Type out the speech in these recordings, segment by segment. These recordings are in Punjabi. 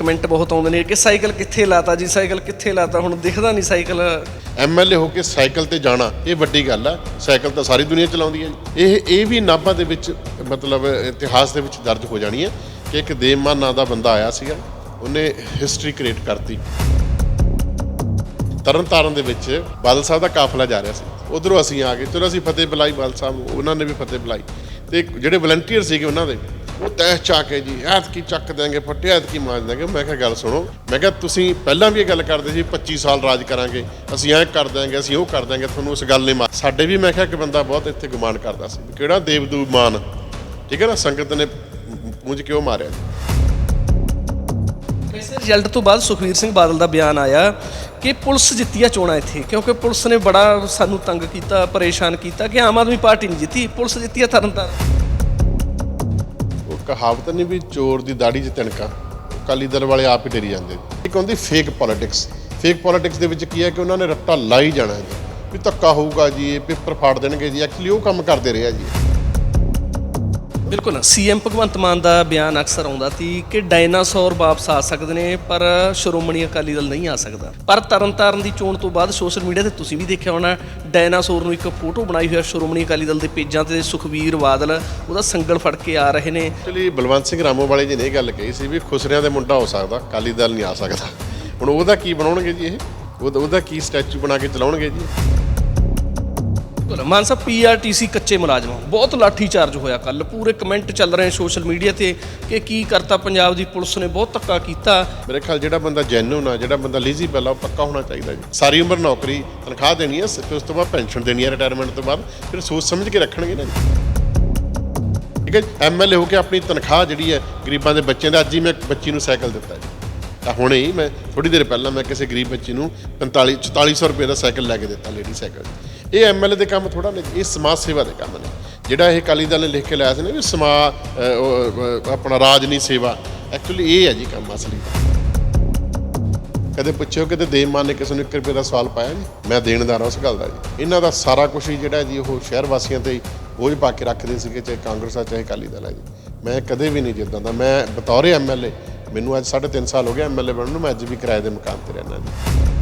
ਕਮੈਂਟ ਬਹੁਤ ਆਉਂਦੇ ਨੇ ਕਿ ਸਾਈਕਲ ਕਿੱਥੇ ਲਾਤਾ ਜੀ, ਸਾਈਕਲ ਕਿੱਥੇ ਲਾਤਾ? ਹੁਣ ਦਿਖਦਾ ਨਹੀਂ ਸਾਈਕਲ। ਐਮਐਲਏ ਹੋ ਕੇ ਸਾਈਕਲ ਤੇ ਜਾਣਾ, ਇਹ ਵੱਡੀ ਗੱਲ ਆ। ਸਾਈਕਲ ਤਾਂ ਸਾਰੀ ਦੁਨੀਆ ਚਲਾਉਂਦੀ ਹੈ ਇਹ ਇਹ ਵੀ ਨਾਭਾ ਦੇ ਵਿੱਚ, ਮਤਲਬ ਇਤਿਹਾਸ ਦੇ ਵਿੱਚ ਦਰਜ ਹੋ ਜਾਣੀ ਹੈ ਕਿ ਇੱਕ ਦੇਵਮਾਨ ਨਾਂ ਦਾ ਬੰਦਾ ਆਇਆ ਸੀਗਾ। ਉਹਨੇ ਹਿਸਟਰੀ ਕ੍ਰੀਏਟ ਕਰਤੀ। ਤਰਨਤਾਰਨ ਦੇ ਵਿੱਚ ਬਾਦਲ ਸਾਹਿਬ ਦਾ ਕਾਫਲਾ ਜਾ ਰਿਹਾ ਸੀ। ਉਧਰੋਂ ਅਸੀਂ ਆ ਗਏ, ਚਲੋ ਅਸੀਂ ਫਤਿਹ ਬੁਲਾਈ ਬਾਦਲ ਸਾਹਿਬ ਉਹਨਾਂ ਨੇ ਵੀ ਫਤਿਹ ਬੁਲਾਈ ਤੇ ਜਿਹੜੇ ਵਲੰਟੀਅਰ ਸੀਗੇ ਉਹਨਾਂ ਦੇ ਉਹ ਤੈਅ ਚਾ ਕੇ ਜੀ ਐਤ ਕੀ ਚੱਕ ਦੇਂਗੇ ਫੱਟੇ ਐਤ ਕੀ ਮਾਰ ਦੇਂਗੇ ਮੈਂ ਕਿਹਾ, ਗੱਲ ਸੁਣੋ। ਮੈਂ ਕਿਹਾ, ਤੁਸੀਂ ਪਹਿਲਾਂ ਵੀ ਇਹ ਗੱਲ ਕਰਦੇ ਸੀ 25 ਸਾਲ ਰਾਜ ਕਰਾਂਗੇ, ਅਸੀਂ ਐਂ ਕਰ ਦਿਆਂਗੇ, ਅਸੀਂ ਉਹ ਕਰ ਦਿਆਂਗੇ, ਤੁਹਾਨੂੰ ਉਸ ਗੱਲ ਨੇ ਮਾਰ ਸਾਡੇ ਵੀ ਮੈਂ ਕਿਹਾ, ਇੱਕ ਬੰਦਾ ਬਹੁਤ ਇੱਥੇ ਗੁਮਾਨ ਕਰਦਾ ਸੀ ਕਿਹੜਾ ਦੇਵਦੂ ਮਾਨ? ਠੀਕ ਹੈ ਨਾ, ਸੰਗਤ ਨੇ ਮੁੰਝ ਕਿਉਂ ਮਾਰਿਆ? ਵੈਸੇ ਰਿਜ਼ਲਟ ਤੋਂ ਬਾਅਦ ਸੁਖਵੀਰ ਸਿੰਘ ਬਾਦਲ ਦਾ ਬਿਆਨ ਆਇਆ ਕਿ ਪੁਲਿਸ ਜਿੱਤੀ ਆ ਚੋਣਾਂ ਇੱਥੇ, ਕਿਉਂਕਿ ਪੁਲਿਸ ਨੇ ਬੜਾ ਸਾਨੂੰ ਤੰਗ ਕੀਤਾ, ਪਰੇਸ਼ਾਨ ਕੀਤਾ ਕਿ ਆਮ ਆਦਮੀ ਪਾਰਟੀ ਨਹੀਂ ਜਿੱਤੀ, ਪੁਲਿਸ ਜਿੱਤੀ ਆ ਤਰਨਤਾਰਨ। ਕਹਾਵਤ ਨਹੀਂ ਵੀ ਚੋਰ ਦੀ ਦਾੜੀ 'ਚ ਤਿਣਕਾ। ਅਕਾਲੀ ਦਲ ਵਾਲੇ ਆਪ ਹੀ ਡਰੀ ਜਾਂਦੇ। ਇੱਕ ਹੁੰਦੀ ਫੇਕ ਪੋਲਿਟਿਕਸ ਫੇਕ ਪੋਲਿਟਿਕਸ ਦੇ ਵਿੱਚ ਕੀ ਹੈ ਕਿ ਉਹਨਾਂ ਨੇ ਰੱਟਾ ਲਾਈ ਜਾਣਾ ਜੀ। ਵੀ ਧੱਕਾ ਹੋਊਗਾ ਜੀ, ਇਹ ਪੇਪਰ ਫਾੜ ਦੇਣਗੇ ਜੀ। ਐਕਚੁਅਲੀ ਉਹ ਕੰਮ ਕਰਦੇ ਰਿਹਾ ਜੀ। ਬਿਲਕੁਲ ਸੀਐਮ ਭਗਵੰਤ ਮਾਨ ਦਾ ਬਿਆਨ ਅਕਸਰ ਆਉਂਦਾ ਸੀ ਕਿ ਡਾਇਨਾਸੌਰ ਵਾਪਸ ਆ ਸਕਦੇ ਨੇ, ਪਰ ਸ਼੍ਰੋਮਣੀ ਅਕਾਲੀ ਦਲ ਨਹੀਂ ਆ ਸਕਦਾ। ਪਰ ਤਰਨਤਾਰਨ ਦੀ ਚੋਣ ਤੋਂ ਬਾਅਦ ਸੋਸ਼ਲ ਮੀਡੀਆ ਤੇ ਤੁਸੀਂ ਵੀ ਦੇਖਿਆ ਹੋਣਾ, ਡਾਇਨਾਸੌਰ ਨੂੰ ਇੱਕ ਫੋਟੋ ਬਣਾਈ ਹੋਈ ਸ਼੍ਰੋਮਣੀ ਅਕਾਲੀ ਦਲ ਦੇ ਪੇਜਾਂ ਤੇ ਸੁਖਵੀਰ ਬਾਦਲ, ਉਹਦਾ ਸੰਗਲ ਫੜ ਕੇ ਆ ਰਹੇ ਨੇ। ਐਕਚੁਅਲੀ ਬਲਵੰਤ ਸਿੰਘ ਰਾਮੋਵਾਲੇ ਜੀ ਨੇ ਇਹ ਗੱਲ ਕਹੀ ਸੀ ਵੀ ਖੁਸਰਿਆਂ ਦੇ ਮੁੰਡਾ ਹੋ ਸਕਦਾ, ਅਕਾਲੀ ਦਲ ਨਹੀਂ ਆ ਸਕਦਾ। ਹੁਣ ਉਹਦਾ ਕੀ ਬਣਾਉਣਗੇ ਜੀ ਇਹ? ਉਹਦਾ ਕੀ ਸਟੈਚੂ ਬਣਾ ਕੇ ਚਲਾਉਣਗੇ ਜੀ? ਮਾਨ ਸਾਹਿਬ ਪੀਆਰਟੀਸੀ ਕੱਚੇ ਮੁਲਾਜ਼ਮ। ਬਹੁਤ ਲਾਠੀ ਚਾਰਜ ਹੋਇਆ ਕੱਲ ਪੂਰੇ ਕਮੈਂਟ ਚੱਲ ਰਹੇ ਸੋਸ਼ਲ ਮੀਡੀਆ ਤੇ ਕਿ ਕੀ ਕਰਤਾ ਪੰਜਾਬ ਦੀ ਪੁਲਿਸ ਨੇ। ਬਹੁਤ ਧੱਕਾ ਕੀਤਾ। ਮੇਰੇ ਖਿਆਲ ਜਿਹੜਾ ਬੰਦਾ ਜੈਨੂਨ ਆ, ਜਿਹੜਾ ਬੰਦਾ ਲੀਜ਼ੀਬਲ ਆ, ਉਹ ਪੱਕਾ ਹੋਣਾ ਚਾਹੀਦਾ ਜੀ। ਸਾਰੀ ਉਮਰ ਨੌਕਰੀ ਤਨਖਾਹ ਦੇਣੀ ਹੈ ਫਿਰ ਉਸ ਤੋਂ ਬਾਅਦ ਪੈਨਸ਼ਨ ਦੇਣੀ ਹੈ ਰਿਟਾਇਰਮੈਂਟ ਤੋਂ ਬਾਅਦ। ਫਿਰ ਸੋਚ ਸਮਝ ਕੇ ਰੱਖਣਗੇ ਨਾ ਠੀਕ ਹੈ ਐਮਐਲਏ ਹੋ ਕੇ ਆਪਣੀ ਤਨਖਾਹ ਜਿਹੜੀ ਹੈ ਗਰੀਬਾਂ ਦੇ ਬੱਚਿਆਂ ਦੇ, ਅੱਜ ਹੀ ਮੈਂ ਇੱਕ ਬੱਚੀ ਨੂੰ ਸਾਈਕਲ ਦਿੱਤਾ ਜੀ। ਤਾਂ ਹੁਣੇ ਹੀ ਮੈਂ ਥੋੜੀ ਦੇਰ ਪਹਿਲਾਂ ਮੈਂ ਕਿਸੇ ਗਰੀਬ ਬੱਚੀ ਨੂੰ 45 4400 ਰੁਪਏ ਦਾ ਸਾਈਕਲ ਲੈ ਕੇ ਦਿੱਤਾ ਲੇਡੀ ਸਾਈਕਲ। ਇਹ ਐਮਐਲਏ ਦੇ ਕੰਮ ਥੋੜਾ ਨਹੀਂ ਇਹ ਸਮਾਜ ਸੇਵਾ ਦੇ ਕੰਮ ਨੇ। ਜਿਹੜਾ ਇਹ ਅਕਾਲੀ ਦਲ ਨੇ ਲਿਖ ਕੇ ਲਾਇਆ ਸੀ ਨਾ ਵੀ ਸਮਾ ਆਪਣਾ ਰਾਜ ਨਹੀਂ ਸੇਵਾ ਐਕਚੁਅਲੀ ਇਹ ਹੈ ਜੀ ਕੰਮ ਅਸਲੀ। ਕਦੇ ਪੁੱਛਿਓ ਕਿਤੇ ਦੇਵ ਮਾਨ ਨੇ ਕਿਸੇ ਨੂੰ 1 ਰੁਪਏ ਦਾ ਸਵਾਲ ਪਾਇਆ ਜੀ? ਮੈਂ ਦੇਣਦਾਰ ਹਾਂ ਉਸ ਗੱਲ ਦਾ ਜੀ। ਇਹਨਾਂ ਦਾ ਸਾਰਾ ਕੁਝ ਹੀ ਜਿਹੜਾ ਜੀ, ਉਹ ਸ਼ਹਿਰ ਵਾਸੀਆਂ ਤੇ ਹੀ ਬੋਝ ਪਾ ਕੇ ਰੱਖਦੇ ਸੀਗੇ, ਚਾਹੇ ਕਾਂਗਰਸ ਆ, ਚਾਹੇ ਅਕਾਲੀ ਦਲ ਆ ਜੀ। ਮੈਂ ਕਦੇ ਵੀ ਨਹੀਂ ਜਿੱਦਾਂ ਦਾ ਮੈਂ ਬਤੌਰ ਐਮਐਲਏ ਮੈਨੂੰ ਅੱਜ 3.5 ਸਾਲ ਹੋ ਗਏ ਐਮਐਲਏ ਬਣਨ ਨੂੰ, ਮੈਂ ਅੱਜ ਵੀ ਕਿਰਾਏ ਦੇ ਮਕਾਨ ਤੇ ਰਹਿਣਾ ਜੀ।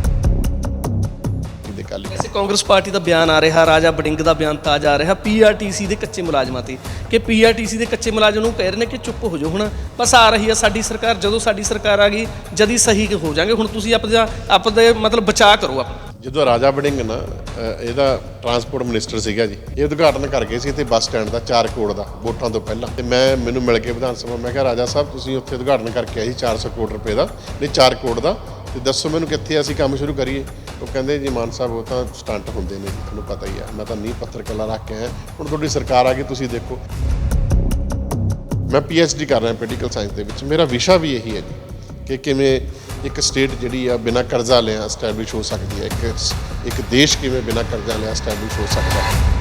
ਇਹਦੇ ਵੈਸੇ ਕਾਂਗਰਸ ਪਾਰਟੀ ਦਾ ਬਿਆਨ ਆ ਰਿਹਾ ਰਾਜਾ ਬਡਿੰਗ ਦਾ ਬਿਆਨ ਤਾਜ਼ਾ ਆ ਰਿਹਾ ਪੀਆਰਟੀਸੀ ਦੇ ਕੱਚੇ ਮੁਲਾਜ਼ਮਾਂ ਤੇ। ਕਿ ਪੀਆਰਟੀਸੀ ਦੇ ਕੱਚੇ ਮੁਲਾਜ਼ਮ ਨੂੰ ਕਹਿ ਰਹੇ ਨੇ ਕਿ ਚੁੱਪ ਹੋ ਜਾਓ ਹੁਣ। ਬਸ ਆ ਰਹੀ ਹੈ ਸਾਡੀ ਸਰਕਾਰ ਜਦੋਂ ਸਾਡੀ ਸਰਕਾਰ ਆ ਗਈ ਜਦੀ ਸਹੀ ਹੋ ਜਾਾਂਗੇ ਹੁਣ ਤੁਸੀਂ ਆਪਦਾ ਆਪਦੇ ਮਤਲਬ ਬਚਾਅ ਕਰੋ ਆਪਣਾ ਜਦੋਂ ਰਾਜਾ ਵੜਿੰਗ ਨਾ ਅ, ਇਹਦਾ ਟਰਾਂਸਪੋਰਟ ਮਿਨਿਸਟਰ ਸੀਗਾ ਜੀ ਇਹ ਉਦਘਾਟਨ ਕਰ ਗਏ ਸੀ ਇੱਥੇ ਬੱਸ ਸਟੈਂਡ ਦਾ 4 ਕਰੋੜ ਦਾ ਵੋਟਾਂ ਤੋਂ ਪਹਿਲਾਂ। ਤੇ ਮੈਂ ਮੈਨੂੰ ਮਿਲ ਕੇ ਵਿਧਾਨ ਸਭਾ ਮੈਂ ਕਿਹਾ ਰਾਜਾ ਸਾਹਿਬ ਤੁਸੀਂ ਉੱਥੇ ਉਦਘਾਟਨ ਕਰਕੇ ਆਏ ਸੀ 400 ਕਰੋੜ ਰੁਪਏ ਦਾ ਨਹੀਂ 4 ਕਰੋੜ ਦਾ ਤੇ ਦੱਸੋ ਮੈਨੂੰ ਕਿੱਥੇ ਅਸੀਂ ਕੰਮ ਸ਼ੁਰੂ ਕਰੀਏ। ਉਹ ਕਹਿੰਦੇ ਜੀ, ਮਾਨ ਸਾਹਿਬ, ਉਹ ਤਾਂ ਸਟੰਟ ਹੁੰਦੇ ਨੇ ਤੁਹਾਨੂੰ ਪਤਾ ਹੀ ਆ। ਮੈਂ ਤਾਂ ਨੀ ਪੱਥਰ ਕੱਲਾ ਰੱਖ ਕੇ ਆਇਆ। ਹੁਣ ਤੁਹਾਡੀ ਸਰਕਾਰ ਆ ਗਈ, ਤੁਸੀਂ ਦੇਖੋ। ਮੈਂ ਡੀ ਕਰ ਰਿਹਾ ਪੋਲੀਟੀਕਲ ਸਾਇੰਸ ਦੇ ਵਿੱਚ। ਮੇਰਾ ਵਿਸ਼ਾ ਵੀ ਇਹੀ ਹੈ ਜੀ ਕਿ ਕਿਵੇਂ ਇੱਕ ਸਟੇਟ ਜਿਹੜੀ ਆ ਬਿਨਾਂ ਕਰਜ਼ਾ ਲਿਆ ਐਸਟੈਬਲਿਸ਼ ਹੋ ਸਕਦੀ ਹੈ। ਇੱਕ ਇੱਕ ਦੇਸ਼ ਕਿਵੇਂ ਬਿਨਾਂ ਕਰਜ਼ਾ ਲਿਆ ਐਸਟੈਬਲਿਸ਼ ਹੋ ਸਕਦਾ ਹੈ।